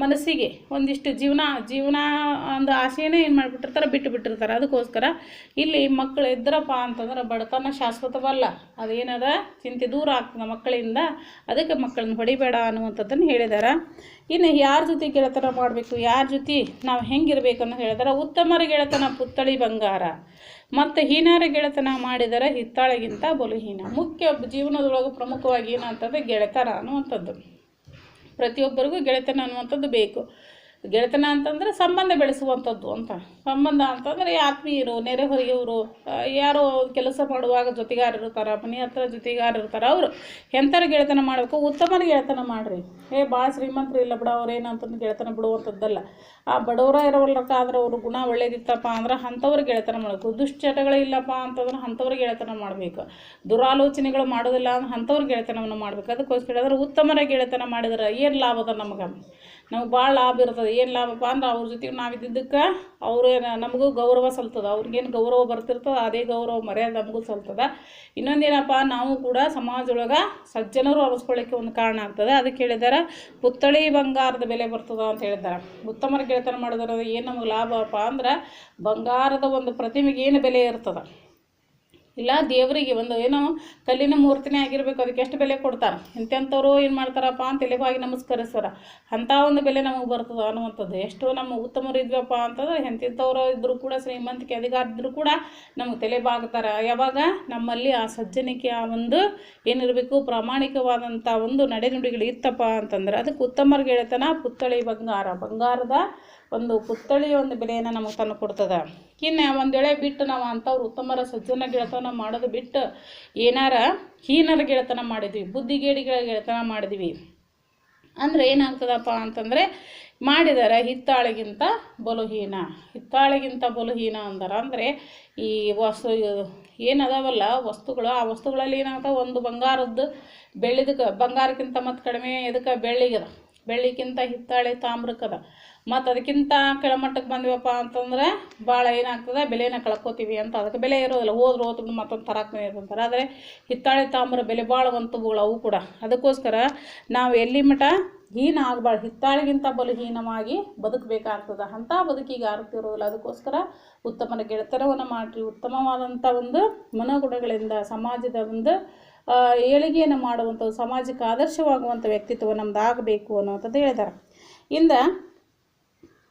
ಮನಸ್ಸಿಗೆ ಒಂದಿಷ್ಟು ಜೀವನ ಜೀವನ ಒಂದು ಆಸೆಯೇ ಏನು ಮಾಡಿಬಿಟ್ಟಿರ್ತಾರೆ, ಬಿಟ್ಟು ಬಿಟ್ಟಿರ್ತಾರೆ. ಅದಕ್ಕೋಸ್ಕರ ಇಲ್ಲಿ ಮಕ್ಕಳು ಇದ್ರಪ್ಪ ಅಂತಂದ್ರೆ ಬಡತನ ಶಾಶ್ವತವಲ್ಲ. ಅದೇನದ? ಚಿಂತೆ ದೂರ ಆಗ್ತದೆ ಮಕ್ಕಳಿಂದ. ಅದಕ್ಕೆ ಮಕ್ಕಳನ್ನ ಹೊಡಿಬೇಡ ಅನ್ನುವಂಥದ್ದನ್ನು ಹೇಳಿದ್ದಾರೆ ಇನ್ನು ಯಾರ ಜೊತೆ ಗೆಳೆತನ ಮಾಡಬೇಕು, ಯಾರ ಜೊತೆ ನಾವು ಹೆಂಗಿರಬೇಕು ಅನ್ನೋ ಹೇಳಿದಾರೆ. ಉತ್ತಮರ ಗೆಳೆತನ ಪುತ್ತಳಿ ಬಂಗಾರ. ಮತ್ತು ಹೀನಾರ ಗೆಳೆತನ ಮಾಡಿದರೆ ಹಿತ್ತಾಳೆಗಿಂತ ಬಲುಹೀನ. ಮುಖ್ಯ ಜೀವನದೊಳಗೆ ಪ್ರಮುಖವಾಗಿ ಏನಂತಂದರೆ ಗೆಳೆತನ ಅನ್ನುವಂಥದ್ದು. ಪ್ರತಿಯೊಬ್ಬರಿಗೂ ಗೆಳೆತನ ಅನ್ನುವಂಥದ್ದು ಬೇಕು. ಗೆಳೆತನ ಅಂತಂದರೆ ಸಂಬಂಧ ಬೆಳೆಸುವಂಥದ್ದು ಅಂತ. ಸಂಬಂಧ ಅಂತಂದರೆ ಆತ್ಮೀಯರು, ನೆರೆಹೊರೆಯವರು ಯಾರೋ ಕೆಲಸ ಮಾಡುವಾಗ ಜೊತೆಗಾರ ಇರ್ತಾರೆ ಮನೆ ಹತ್ರ ಜೊತೆಗಾರ ಇರ್ತಾರೆ ಅವರು ಎಂಥರ ಗೆಳೆತನ ಮಾಡಬೇಕು? ಉತ್ತಮ ಗೆಳೆತನ ಮಾಡಿರಿ. ಏ ಭಾಳ ಶ್ರೀಮಂತರು ಇಲ್ಲ ಬಿಡ, ಅವ್ರು ಅಂತಂದು ಗೆಳೆತನ ಬಿಡುವಂಥದ್ದಲ್ಲ. ಆ, ಬಡವರ ಇರೋಲ್ಲಕ್ಕಾದ್ರೆ ಅವರು ಗುಣ ಒಳ್ಳೇದಿತ್ತಪ್ಪ ಅಂದ್ರೆ ಅಂಥವ್ರಿಗೆ ಗೆಳೆತನ ಮಾಡಬೇಕು. ದುಶ್ಚಟಗಳು ಇಲ್ಲಪ್ಪ ಅಂತಂದ್ರೆ ಅಂಥವ್ರಿಗೆ ಗೆಳೆತನ ಮಾಡಬೇಕು. ದುರಾಲೋಚನೆಗಳು ಮಾಡೋದಿಲ್ಲ ಅಂದ್ರೆ ಅಂಥವ್ರಿಗೆ ಗೆಳೆತನವನ್ನು ಮಾಡಬೇಕು. ಅದಕ್ಕೋಸ್ಕರ ಅಂದ್ರೆ ಉತ್ತಮರ ಗೆಳೆತನ ಮಾಡಿದ್ರೆ ಏನು ಲಾಭದ ನಮಗೆ? ನಮ್ಗೆ ಭಾಳ ಲಾಭ ಇರ್ತದೆ. ಏನು ಲಾಭಪ್ಪ ಅಂದ್ರೆ ಅವ್ರ ಜೊತೆಗೆ ಇದ್ದಿದ್ದಕ್ಕೆ ಅವ್ರೇನು ನಮಗೂ ಗೌರವ ಸಲ್ತದೆ. ಅವ್ರಿಗೇನು ಗೌರವ ಬರ್ತಿರ್ತದೆ, ಅದೇ ಗೌರವ ಮರ್ಯಾದೆ ನಮಗೂ ಸಲ್ತದೆ. ಇನ್ನೊಂದೇನಪ್ಪ ನಾವು ಕೂಡ ಸಮಾಜದೊಳಗೆ ಸಜ್ಜನರು ಅನಿಸ್ಕೊಳ್ಳಿಕ್ಕೆ ಒಂದು ಕಾರಣ ಆಗ್ತದೆ. ಅದಕ್ಕೆ ಹೇಳಿದ್ದಾರೆ ಪುತ್ತಳಿ ಬಂಗಾರದ ಬೆಲೆ ಬರ್ತದೆ ಅಂತ ಹೇಳಿದ್ದಾರೆ ಉತ್ತಮರ ಗೆಳೆತನ ಮಾಡಿದ್ರೆ ಏನು ನಮಗೆ ಲಾಭಪ್ಪ ಅಂದ್ರೆ ಬಂಗಾರದ ಒಂದು ಪ್ರತಿಮೆಗೆ ಏನು ಬೆಲೆ ಇರ್ತದೆ? ಇಲ್ಲ, ದೇವರಿಗೆ ಒಂದು ಏನೋ ಕಲ್ಲಿನ ಮೂರ್ತಿನೇ ಆಗಿರ್ಬೇಕು, ಅದಕ್ಕೆ ಎಷ್ಟು ಬೆಲೆ ಕೊಡ್ತಾರೆ? ಎಂತೆಂಥವ್ರು ಏನು ಮಾಡ್ತಾರಪ್ಪ ಅಂತ ಎಲೆಬಾಗಿ ನಮಸ್ಕರಿಸ್ತಾರ. ಅಂಥ ಒಂದು ಬೆಲೆ ನಮಗೆ ಬರ್ತದೆ ಅನ್ನುವಂಥದ್ದು. ಎಷ್ಟು ನಮ್ಮ ಉತ್ತಮರು ಇದ್ವಪ್ಪ ಅಂತಂದ್ರೆ ಎಂತೆಂಥವ್ರು ಇದ್ದರೂ ಕೂಡ ಶ್ರೀಮಂತಿಕೆ ಅಧಿಕಾರ ಇದ್ದರೂ ಕೂಡ ನಮಗೆ ತಲೆ ಬಾಗ್ತಾರೆ. ಯಾವಾಗ? ನಮ್ಮಲ್ಲಿ ಆ ಸಜ್ಜನಿಕೆ ಆ ಒಂದು ಏನಿರಬೇಕು ಪ್ರಾಮಾಣಿಕವಾದಂಥ ಒಂದು ನಡೆನುಡಿಗಳು ಇತ್ತಪ್ಪ ಅಂತಂದ್ರೆ, ಅದಕ್ಕೆ ಉತ್ತಮರಿಗೆ ಗೆಳೆತನ ಪುತ್ಥಳಿ ಬಂಗಾರ. ಬಂಗಾರದ ಒಂದು ಪುತ್ಥಳಿಯ ಒಂದು ಬೆಲೆಯನ್ನು ನಮಗೆ ತಂದು ಕೊಡ್ತದೆ. ಇನ್ನು ಒಂದು ವೇಳೆ ಬಿಟ್ಟು ನಾವು ಅಂಥವ್ರು ಉತ್ತಮರ ಸಜ್ಜನ ಗೆಳೆತನ ಮಾಡೋದು ಬಿಟ್ಟು ಏನಾರ ಹೀನರ ಗೆಳೆತನ ಮಾಡಿದ್ವಿ, ಬುದ್ಧಿಗೇಡಿಗಳ ಗೆಳೆತನ ಮಾಡಿದ್ವಿ. ಅಂದರೆ ಏನಾಗ್ತದಪ್ಪ ಅಂತಂದರೆ ಮಾಡಿದರೆ ಹಿತ್ತಾಳಿಗಿಂತ ಬಲುಹೀನ. ಹಿತ್ತಾಳಿಗಿಂತ ಬಲುಹೀನ ಅಂದಾರ ಅಂದರೆ ಈ ವಸ್ತು ಏನದಾವಲ್ಲ ವಸ್ತುಗಳು, ಆ ವಸ್ತುಗಳಲ್ಲಿ ಏನಾಗ್ತವೆ? ಒಂದು ಬಂಗಾರದ್ದು ಬೆಳ್ಳಿದಕ್ಕೆ ಬಂಗಾರಕ್ಕಿಂತ ಮತ್ತು ಕಡಿಮೆ ಇದಕ್ಕೆ ಬೆಳ್ಳಿಗದ ಬೆಳ್ಳಿಗಿಂತ ಹಿತ್ತಾಳೆ ತಾಮ್ರಕ್ಕದ ಮತ್ತು ಅದಕ್ಕಿಂತ ಕೆಳಮಟ್ಟಕ್ಕೆ ಬಂದಿವಪ್ಪ ಅಂತಂದ್ರೆ ಭಾಳ ಏನಾಗ್ತದೆ? ಬೆಲೆನ ಕಳ್ಕೊತೀವಿ ಅಂತ. ಅದಕ್ಕೆ ಬೆಲೆ ಇರೋದಿಲ್ಲ. ಹೋದ್ರೆ ಹೋದ್ರು ಮತ್ತೊಂದು ತರಾಕ್ನೇ ಇರ್ತಾರೆ ಆದರೆ ಹಿತ್ತಾಳೆ ತಾಮ್ರ ಬೆಲೆ ಬಾಳುವಂಥವುಗಳು ಅವು ಕೂಡ. ಅದಕ್ಕೋಸ್ಕರ ನಾವು ಎಲ್ಲಿ ಮಠ ಹೀನ ಆಗಬಾರ್ದು. ಹಿತ್ತಾಳಿಗಿಂತ ಬಲಹೀನವಾಗಿ ಬದುಕಬೇಕಾಗ್ತದೆ ಅಂಥ ಬದುಕಿಗೆ ಆರುತ್ತಿರೋದಿಲ್ಲ ಅದಕ್ಕೋಸ್ಕರ ಉತ್ತಮನ ಗೆಳೆತನವನ್ನು ಮಾಡಿರಿ. ಉತ್ತಮವಾದಂಥ ಒಂದು ಮನೋಗುಣಗಳಿಂದ, ಸಮಾಜದ ಒಂದು ಏಳಿಗೆಯನ್ನು ಮಾಡುವಂಥದ್ದು ಸಮಾಜಕ್ಕೆ ಆದರ್ಶವಾಗುವಂಥ ವ್ಯಕ್ತಿತ್ವ ನಮ್ದು ಆಗಬೇಕು ಅನ್ನುವಂಥದ್ದು ಹೇಳಿದ್ದಾರೆ ಇಂದ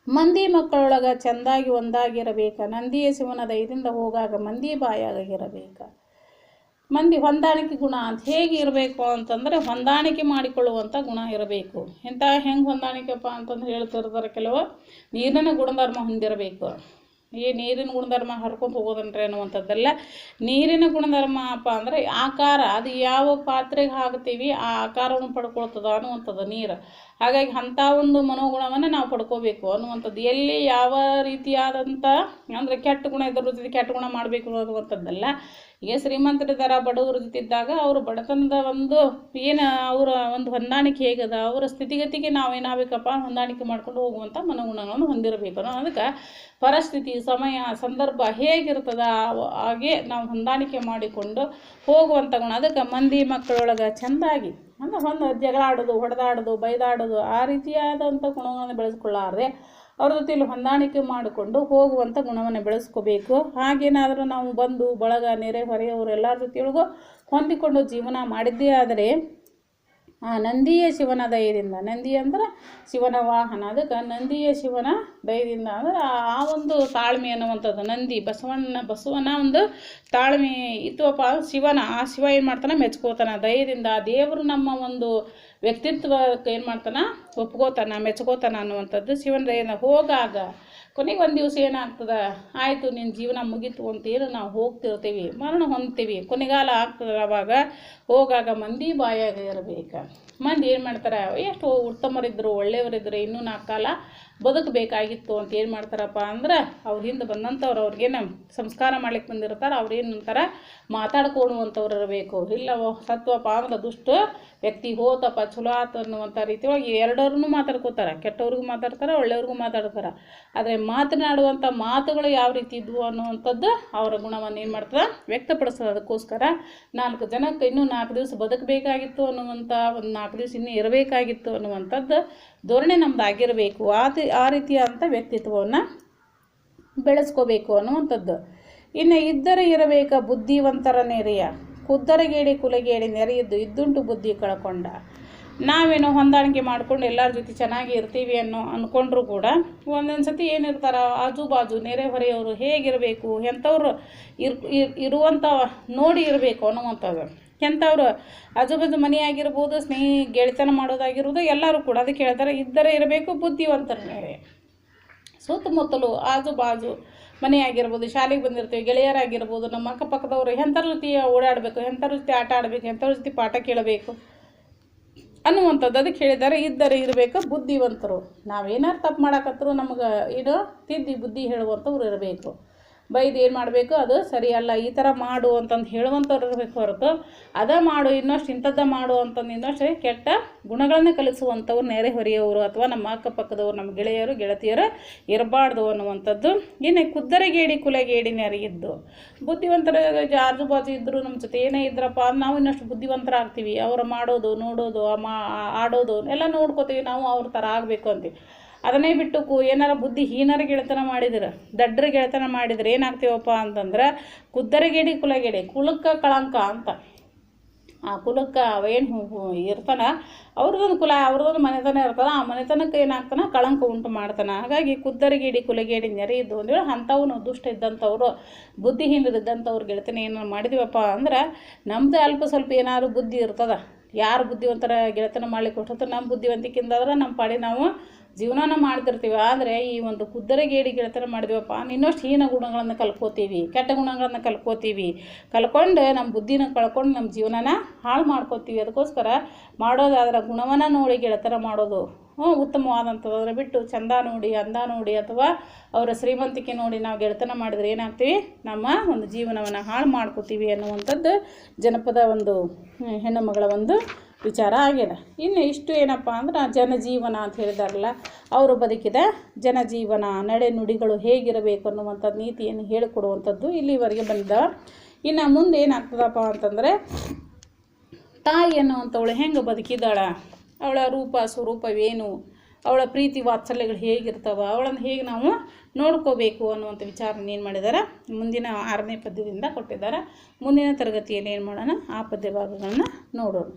ಮಂದಿ ಮಕ್ಕಳೊಳಗ ಚೆಂದಾಗಿ ಒಂದಾಗಿರಬೇಕ, ನಂದಿಯ ಶಿವನ ದಯದಿಂದ ಹೋಗಾಗ ಮಂದಿ ಬಾಯಾಗಿರಬೇಕ. ಮಂದಿ ಹೊಂದಾಣಿಕೆ ಗುಣ ಅಂತ ಹೇಗೆ ಇರಬೇಕು ಅಂತಂದರೆ ಹೊಂದಾಣಿಕೆ ಮಾಡಿಕೊಳ್ಳುವಂಥ ಗುಣ ಇರಬೇಕು. ಇಂಥ ಹೆಂಗೆ ಹೊಂದಾಣಿಕೆಪ್ಪ ಅಂತಂದು ಹೇಳ್ತಿರ್ತಾರೆ ಕೆಲವು, ನೀರಿನ ಗುಣಧರ್ಮ ಹೊಂದಿರಬೇಕು. ಈ ನೀರಿನ ಗುಣಧರ್ಮ ಹರ್ಕೊಂಡು ಹೋಗೋದನ್ರಿ ಅನ್ನುವಂಥದ್ದೆಲ್ಲ. ನೀರಿನ ಗುಣಧರ್ಮ ಅಪ್ಪ ಅಂದರೆ ಆಕಾರ, ಅದು ಯಾವ ಪಾತ್ರೆಗೆ ಹಾಕ್ತೀವಿ ಆ ಆಕಾರವನ್ನು ಪಡ್ಕೊಳ್ತದ ಅನ್ನುವಂಥದ್ದು ನೀರು. ಹಾಗಾಗಿ ಅಂಥ ಒಂದು ಮನೋಗುಣವನ್ನು ನಾವು ಪಡ್ಕೋಬೇಕು ಅನ್ನುವಂಥದ್ದು. ಎಲ್ಲಿ ಯಾವ ರೀತಿಯಾದಂಥ ಅಂದರೆ ಕೆಟ್ಟ ಗುಣ ಇದ್ರ ಜೊತೆ ಕೆಟ್ಟ ಗುಣ ಮಾಡಬೇಕು ಅನ್ನುವಂಥದ್ದಲ್ಲ. ಈಗ ಶ್ರೀಮಂತರಿದ್ದಾರೆ ಬಡವ್ರ ಜೊತೆ ಇದ್ದಾಗ ಅವರು ಬಡತನದ ಒಂದು ಏನು ಅವರ ಒಂದು ಹೊಂದಾಣಿಕೆ ಹೇಗದ, ಅವರ ಸ್ಥಿತಿಗತಿಗೆ ನಾವು ಏನಾಗಬೇಕಪ್ಪ, ಹೊಂದಾಣಿಕೆ ಮಾಡ್ಕೊಂಡು ಹೋಗುವಂಥ ಮನೋಗುಣಗಳನ್ನು ಹೊಂದಿರಬೇಕು ಅನ್ನೋದಕ್ಕೆ ಪರಿಸ್ಥಿತಿ, ಸಮಯ, ಸಂದರ್ಭ ಹೇಗಿರ್ತದ, ಹಾಗೆ ನಾವು ಹೊಂದಾಣಿಕೆ ಮಾಡಿಕೊಂಡು ಹೋಗುವಂಥ ಗುಣ. ಅದಕ್ಕೆ ಮಂದಿ ಮಕ್ಕಳೊಳಗೆ ಚೆಂದಾಗಿ ಅಂದ್ರೆ ಒಂದು ಜಗಳ ಆಡೋದು ಹೊಡೆದಾಡೋದು, ಬೈದಾಡೋದು, ಆ ರೀತಿಯಾದಂಥ ಗುಣವನ್ನು ಬೆಳೆಸ್ಕೊಳ್ಳಾರ್ದೆ ಅವ್ರ ಜೊತೆಲಿ ಹೊಂದಾಣಿಕೆ ಮಾಡಿಕೊಂಡು ಹೋಗುವಂಥ ಗುಣವನ್ನು ಬೆಳೆಸ್ಕೋಬೇಕು. ಹಾಗೇನಾದರೂ ನಾವು ಬಂದು, ಬಳಗ, ನೆರೆ, ಹೊರೆಯವರು ಎಲ್ಲರ ಜೊತೆಯೊಳಗೂ ಹೊಂದಿಕೊಂಡು ಜೀವನ ಮಾಡಿದ್ದೇ ಆದರೆ ಆ ನಂದಿಯ ಶಿವನ ದಯದಿಂದ, ನಂದಿ ಅಂದ್ರೆ ಶಿವನ ವಾಹನ, ಅದಕ್ಕೆ ನಂದಿಯ ಶಿವನ ದಯದಿಂದ ಅಂದ್ರೆ ಆ- ಒಂದು ತಾಳ್ಮೆ ಅನ್ನುವಂಥದ್ದು. ನಂದಿ, ಬಸವಣ್ಣ, ಬಸವನ ಒಂದು ತಾಳ್ಮೆ ಇತ್ತುವಪ್ಪ ಶಿವನ, ಆ ಶಿವ ಏನು ಮಾಡ್ತಾನೆ? ಮೆಚ್ಕೋತಾನ. ದಯದಿಂದ ದೇವರು ನಮ್ಮ ಒಂದು ವ್ಯಕ್ತಿತ್ವಕ್ಕೆ ಏನು ಮಾಡ್ತಾನ? ಒಪ್ಕೋತಾನ, ಮೆಚ್ಕೋತಾನ ಅನ್ನುವಂಥದ್ದು ಶಿವನ ದಯದಿಂದ ಹೋಗಾಗ ಕೊನೆಗೆ ಒಂದು ದಿವಸ ಏನಾಗ್ತದೆ? ಆಯಿತು ನಿನ್ನ ಜೀವನ ಮುಗೀತು ಅಂತೇನು ನಾವು ಹೋಗ್ತಿರ್ತೀವಿ, ಮರಣ ಹೊಂದ್ತೀವಿ. ಕೊನೆಗಾಲ ಆಗ್ತದೆ ಅವಾಗ? ಹೋಗಾಗ ಮಂದಿ ಬಾಯಾಗ ಇರಬೇಕು ಮಂದಿ ಏನು ಮಾಡ್ತಾರೆ? ಎಷ್ಟು ಉತ್ತಮರಿದ್ದರು ಒಳ್ಳೆಯವರಿದ್ದರು ಇನ್ನೂ ನಾಲ್ಕು ಕಾಲ ಬದುಕಬೇಕಾಗಿತ್ತು ಅಂತ ಏನು ಮಾಡ್ತಾರಪ್ಪ ಅಂದ್ರೆ, ಅವ್ರ ಹಿಂದೆ ಬಂದಂಥವ್ರು ಅವ್ರಿಗೇನು ಸಂಸ್ಕಾರ ಮಾಡ್ಲಿಕ್ಕೆ ಬಂದಿರ್ತಾರೆ, ಅವ್ರು ಏನು ಅಂತಾರೆ? ಮಾತಾಡ್ಕೊಳ್ಳುವಂಥವ್ರು ಇರಬೇಕು. ಇಲ್ಲವೋ ಸತ್ವಪ್ಪ ಅಂದ್ರೆ ದುಷ್ಟ ವ್ಯಕ್ತಿ ಹೋತಪ್ಪ ಚಲೋ ಆತು ಅನ್ನುವಂಥ ರೀತಿಯೊಳಗೆ ಎರಡವ್ರೂ ಮಾತಾಡ್ಕೋತಾರೆ, ಕೆಟ್ಟವ್ರಿಗೂ ಮಾತಾಡ್ತಾರೆ, ಒಳ್ಳೆಯವ್ರಿಗೂ ಮಾತಾಡ್ತಾರೆ. ಆದರೆ ಮಾತನಾಡುವಂಥ ಮಾತುಗಳು ಯಾವ ರೀತಿ ಇದ್ವು ಅನ್ನುವಂಥದ್ದು ಅವರ ಗುಣವನ್ನು ಏನು ಮಾಡ್ತಾರೆ ವ್ಯಕ್ತಪಡಿಸೋದು ಅದಕ್ಕೋಸ್ಕರ ನಾಲ್ಕು ಜನಕ್ಕೆ ಇನ್ನೂ ನಾಲ್ಕು ದಿವಸ ಬದುಕಬೇಕಾಗಿತ್ತು ಅನ್ನುವಂಥ ಒಂದು ನಾಲ್ಕು ದಿವಸ ಇನ್ನೂ ಇರಬೇಕಾಗಿತ್ತು ಅನ್ನುವಂಥದ್ದು ಧೋರಣೆ ನಮ್ದು ಆಗಿರಬೇಕು. ಆ ಆ ರೀತಿಯಾದಂಥ ವ್ಯಕ್ತಿತ್ವವನ್ನು ಬೆಳೆಸ್ಕೋಬೇಕು ಅನ್ನುವಂಥದ್ದು. ಇನ್ನು ಇದ್ದರೆ ಇರಬೇಕ ಬುದ್ಧಿವಂತರ ನೆರೆಯ ಕುದ್ದರಗೇಡಿ ಕುಲಗೇಡಿ ನೆರೆಯಿದ್ದು ಇದ್ದುಂಟು ಬುದ್ಧಿ ಕಳ್ಕೊಂಡ. ನಾವೇನೋ ಹೊಂದಾಣಿಕೆ ಮಾಡಿಕೊಂಡು ಎಲ್ಲರ ಜೊತೆ ಚೆನ್ನಾಗಿ ಇರ್ತೀವಿ ಅನ್ನೋ ಅಂದ್ಕೊಂಡ್ರು ಕೂಡ ಒಂದೊಂದು ಸತಿ ಏನಿರ್ತಾರ ಆಜು ಬಾಜು ನೆರೆಹೊರೆಯವರು ಹೇಗಿರಬೇಕು, ಎಂಥವ್ರು ಇರ್, ಇರ್- ಇರುವಂಥ ನೋಡಿ ಇರಬೇಕು ಅನ್ನುವಂಥದ್ದು. ಎಂಥವ್ರು ಆಜು ಬಾಜು ಮನೆಯಾಗಿರ್ಬೋದು ಸ್ನೇಹಿ ಗೆಳೆತನ ಮಾಡೋದಾಗಿರ್ಬೋದು, ಎಲ್ಲರೂ ಕೂಡ ಅದಕ್ಕೆ ಹೇಳ್ತಾರೆ, ಇದ್ದರೆ ಇರಬೇಕು ಬುದ್ಧಿವಂತರ ಸುತ್ತಮುತ್ತಲು ಆಜು ಬಾಜು ಮನೆ ಆಗಿರ್ಬೋದು ಶಾಲೆಗೆ ಬಂದಿರ್ತೀವಿ, ಗೆಳೆಯರಾಗಿರ್ಬೋದು, ನಮ್ಮ ಅಕ್ಕಪಕ್ಕದವರು ಎಂಥರ ರೀತಿ ಓಡಾಡಬೇಕು, ಎಂಥ ರೀತಿ ಆಟ ಆಡಬೇಕು, ಎಂಥ ರೀತಿ ಪಾಠ ಕೇಳಬೇಕು ಅನ್ನುವಂಥದ್ದು ಅದಕ್ಕೆ ಹೇಳಿದ್ದಾರೆ. ಇದ್ದರೆ ಇರಬೇಕು, ಬುದ್ಧಿವಂತರು. ನಾವೇನಾರು ತಪ್ಪು ಮಾಡಾಕತ್ತರೂ ನಮಗೆ ಇದು ತಿದ್ದಿ ಬುದ್ಧಿ ಹೇಳುವಂಥವ್ರು ಇರಬೇಕು. ಬೈದು ಏನು ಮಾಡಬೇಕು? ಅದು ಸರಿಯಲ್ಲ ಈ ಥರ ಮಾಡು ಅಂತಂದು ಹೇಳುವಂಥವ್ರು ಇರಬೇಕು ಹೊರತು. ಅದ ಮಾಡು, ಇನ್ನಷ್ಟು ಇಂಥದ್ದ ಮಾಡು ಅಂತಂದು ಇನ್ನಷ್ಟು ಕೆಟ್ಟ ಗುಣಗಳನ್ನು ಕಲಿಸುವಂಥವ್ರು ನೆರೆಹೊರೆಯವರು ಅಥವಾ ನಮ್ಮ ಅಕ್ಕಪಕ್ಕದವರು, ನಮ್ಮ ಗೆಳೆಯರು, ಗೆಳತಿಯರು ಇರಬಾರ್ದು ಅನ್ನುವಂಥದ್ದು. ಇನ್ನು ಕುದ್ದರೆಗೇಡಿ, ಕುಲಗೇಡಿ ನೆರೆಯಿದ್ದು. ಬುದ್ಧಿವಂತರ ಆಜು ಬಾಜು ಇದ್ದರು ನಮ್ಮ ಜೊತೆ ಏನೇ ಇದ್ರಪ್ಪ ನಾವು ಇನ್ನಷ್ಟು ಬುದ್ಧಿವಂತರಾಗ್ತೀವಿ. ಅವರು ಮಾಡೋದು, ನೋಡೋದು ಮಾ ಆಡೋದು, ಎಲ್ಲ ನೋಡ್ಕೋತೀವಿ. ನಾವು ಅವ್ರ ಥರ ಆಗಬೇಕು ಅಂತೀವಿ. ಅದನ್ನೇ ಬಿಟ್ಟು ಕು ಏನಾರ ಬುದ್ಧಿ ಹೀನರ ಗೆಳೆತನ ಮಾಡಿದ್ರೆ ದಡ್ಡರ ಗೆಳೆತನ ಮಾಡಿದ್ರೆ ಏನಾಗ್ತೀವಪ್ಪ ಅಂತಂದ್ರೆ ಕುದ್ದರಗೇಡಿ, ಕುಲಗೇಡಿ ಕುಲಕ್ಕ ಕಳಂಕ ಅಂತ. ಆ ಕುಲಕ್ಕೆ ಅವೇನು ಇರ್ತಾನ ಅವ್ರದ್ದೊಂದು ಕುಲ ಅವ್ರದ್ದೊಂದು ಮನೆತನ ಇರ್ತದ, ಆ ಮನೆತನಕ್ಕೆ ಏನಾಗ್ತಾನೆ, ಕಳಂಕ ಉಂಟು ಮಾಡ್ತಾನೆ. ಹಾಗಾಗಿ ಕುದ್ದರಗೇಡಿ, ಕುಲಗೇಡಿ ನೆರೆಯಿದ್ದು ಅಂದೇಳಿ ಅಂಥವನು ದುಷ್ಟ ಇದ್ದಂಥವ್ರು ಬುದ್ಧಿಹೀನರಿದ್ದಂಥವ್ರು ಗೆಳೆತನ ಏನಾರು ಮಾಡಿದೀವಪ್ಪ ಅಂದ್ರೆ ನಮ್ಮದು ಅಲ್ಪ ಸ್ವಲ್ಪ ಏನಾದ್ರು ಬುದ್ಧಿ ಇರ್ತದ. ಯಾರು ಬುದ್ಧಿವಂತರ ಗೆಳೆತನ ಮಾಡ್ಲಿಕ್ಕೆ ಕೊಟ್ಟರು ನಮ್ಮ ಬುದ್ಧಿವಂತಿಕೆಯಿಂದ ಆದ್ರೆ ನಮ್ಮ ಪಾಡಿ ನಾವು ಜೀವನನ ಮಾಡ್ತಿರ್ತೀವಿ, ಆದರೆ ಈ ಒಂದು ಕುದ್ದರಗೇಡಿ ಗೆಳೆತನ ಮಾಡಿದೀವಪ್ಪ, ಇನ್ನಷ್ಟು ಹೀನ ಗುಣಗಳನ್ನು ಕಲ್ಕೋತೀವಿ, ಕೆಟ್ಟ ಗುಣಗಳನ್ನು ಕಲ್ಕೋತೀವಿ. ಕಲ್ಕೊಂಡು ನಮ್ಮ ಬುದ್ಧಿನ ಕಳ್ಕೊಂಡು ನಮ್ಮ ಜೀವನನ ಹಾಳು ಮಾಡ್ಕೋತೀವಿ. ಅದಕ್ಕೋಸ್ಕರ ಮಾಡೋದಾದ್ರೆ ಗುಣವನ್ನು ನೋಡಿ ಗೆಳೆತನ ಮಾಡೋದು. ಹ್ಞೂ ಉತ್ತಮವಾದಂಥದ್ದು ಅದರ ಬಿಟ್ಟು ಚಂದ ನೋಡಿ, ಅಂದ ನೋಡಿ ಅಥವಾ ಅವರ ಶ್ರೀಮಂತಿಕೆ ನೋಡಿ ನಾವು ಗೆಳೆತನ ಮಾಡಿದ್ರೆ ಏನಾಗ್ತೀವಿ? ನಮ್ಮ ಒಂದು ಜೀವನವನ್ನು ಹಾಳು ಮಾಡ್ಕೋತೀವಿ ಅನ್ನುವಂಥದ್ದು ಜನಪದ ಒಂದು ಹೆಣ್ಣು ಮಗಳ ಒಂದು ವಿಚಾರ ಆಗ್ಯದ ಇನ್ನು ಇಷ್ಟು ಏನಪ್ಪ ಅಂದ್ರೆ ಜನಜೀವನ ಅಂತ ಹೇಳಿದಾರಲ್ಲ, ಅವರು ಬದುಕಿದ ಜನಜೀವನ, ನಡೆ ನುಡಿಗಳು ಹೇಗಿರಬೇಕು ಅನ್ನುವಂಥದ್ದು ನೀತಿಯನ್ನು ಹೇಳಿಕೊಡುವಂಥದ್ದು ಇಲ್ಲಿವರೆಗೆ ಬಂದ ಇನ್ನು ಮುಂದೆ ಏನಾಗ್ತದಪ್ಪ ಅಂತಂದರೆ, ತಾಯಿ ಅನ್ನುವಂಥವಳು ಹೆಂಗೆ ಬದುಕಿದಾಳ ಅವಳ ರೂಪ, ಸ್ವರೂಪವೇನು? ಅವಳ ಪ್ರೀತಿ ವಾತ್ಸಲ್ಯಗಳು ಹೇಗಿರ್ತಾವೆ? ಅವಳನ್ನು ಹೇಗೆ ನಾವು ನೋಡ್ಕೋಬೇಕು ಅನ್ನುವಂಥ ವಿಚಾರನ ಏನು ಮಾಡಿದ್ದಾರೆ? ಮುಂದಿನ ಆರನೇ ಪದ್ಯದಿಂದ ಕೊಟ್ಟಿದ್ದಾರೆ. ಮುಂದಿನ ತರಗತಿಯಲ್ಲಿ ಏನು ಮಾಡೋಣ? ಆ ಪದ್ಯ ಭಾಗಗಳನ್ನು ನೋಡೋಣ.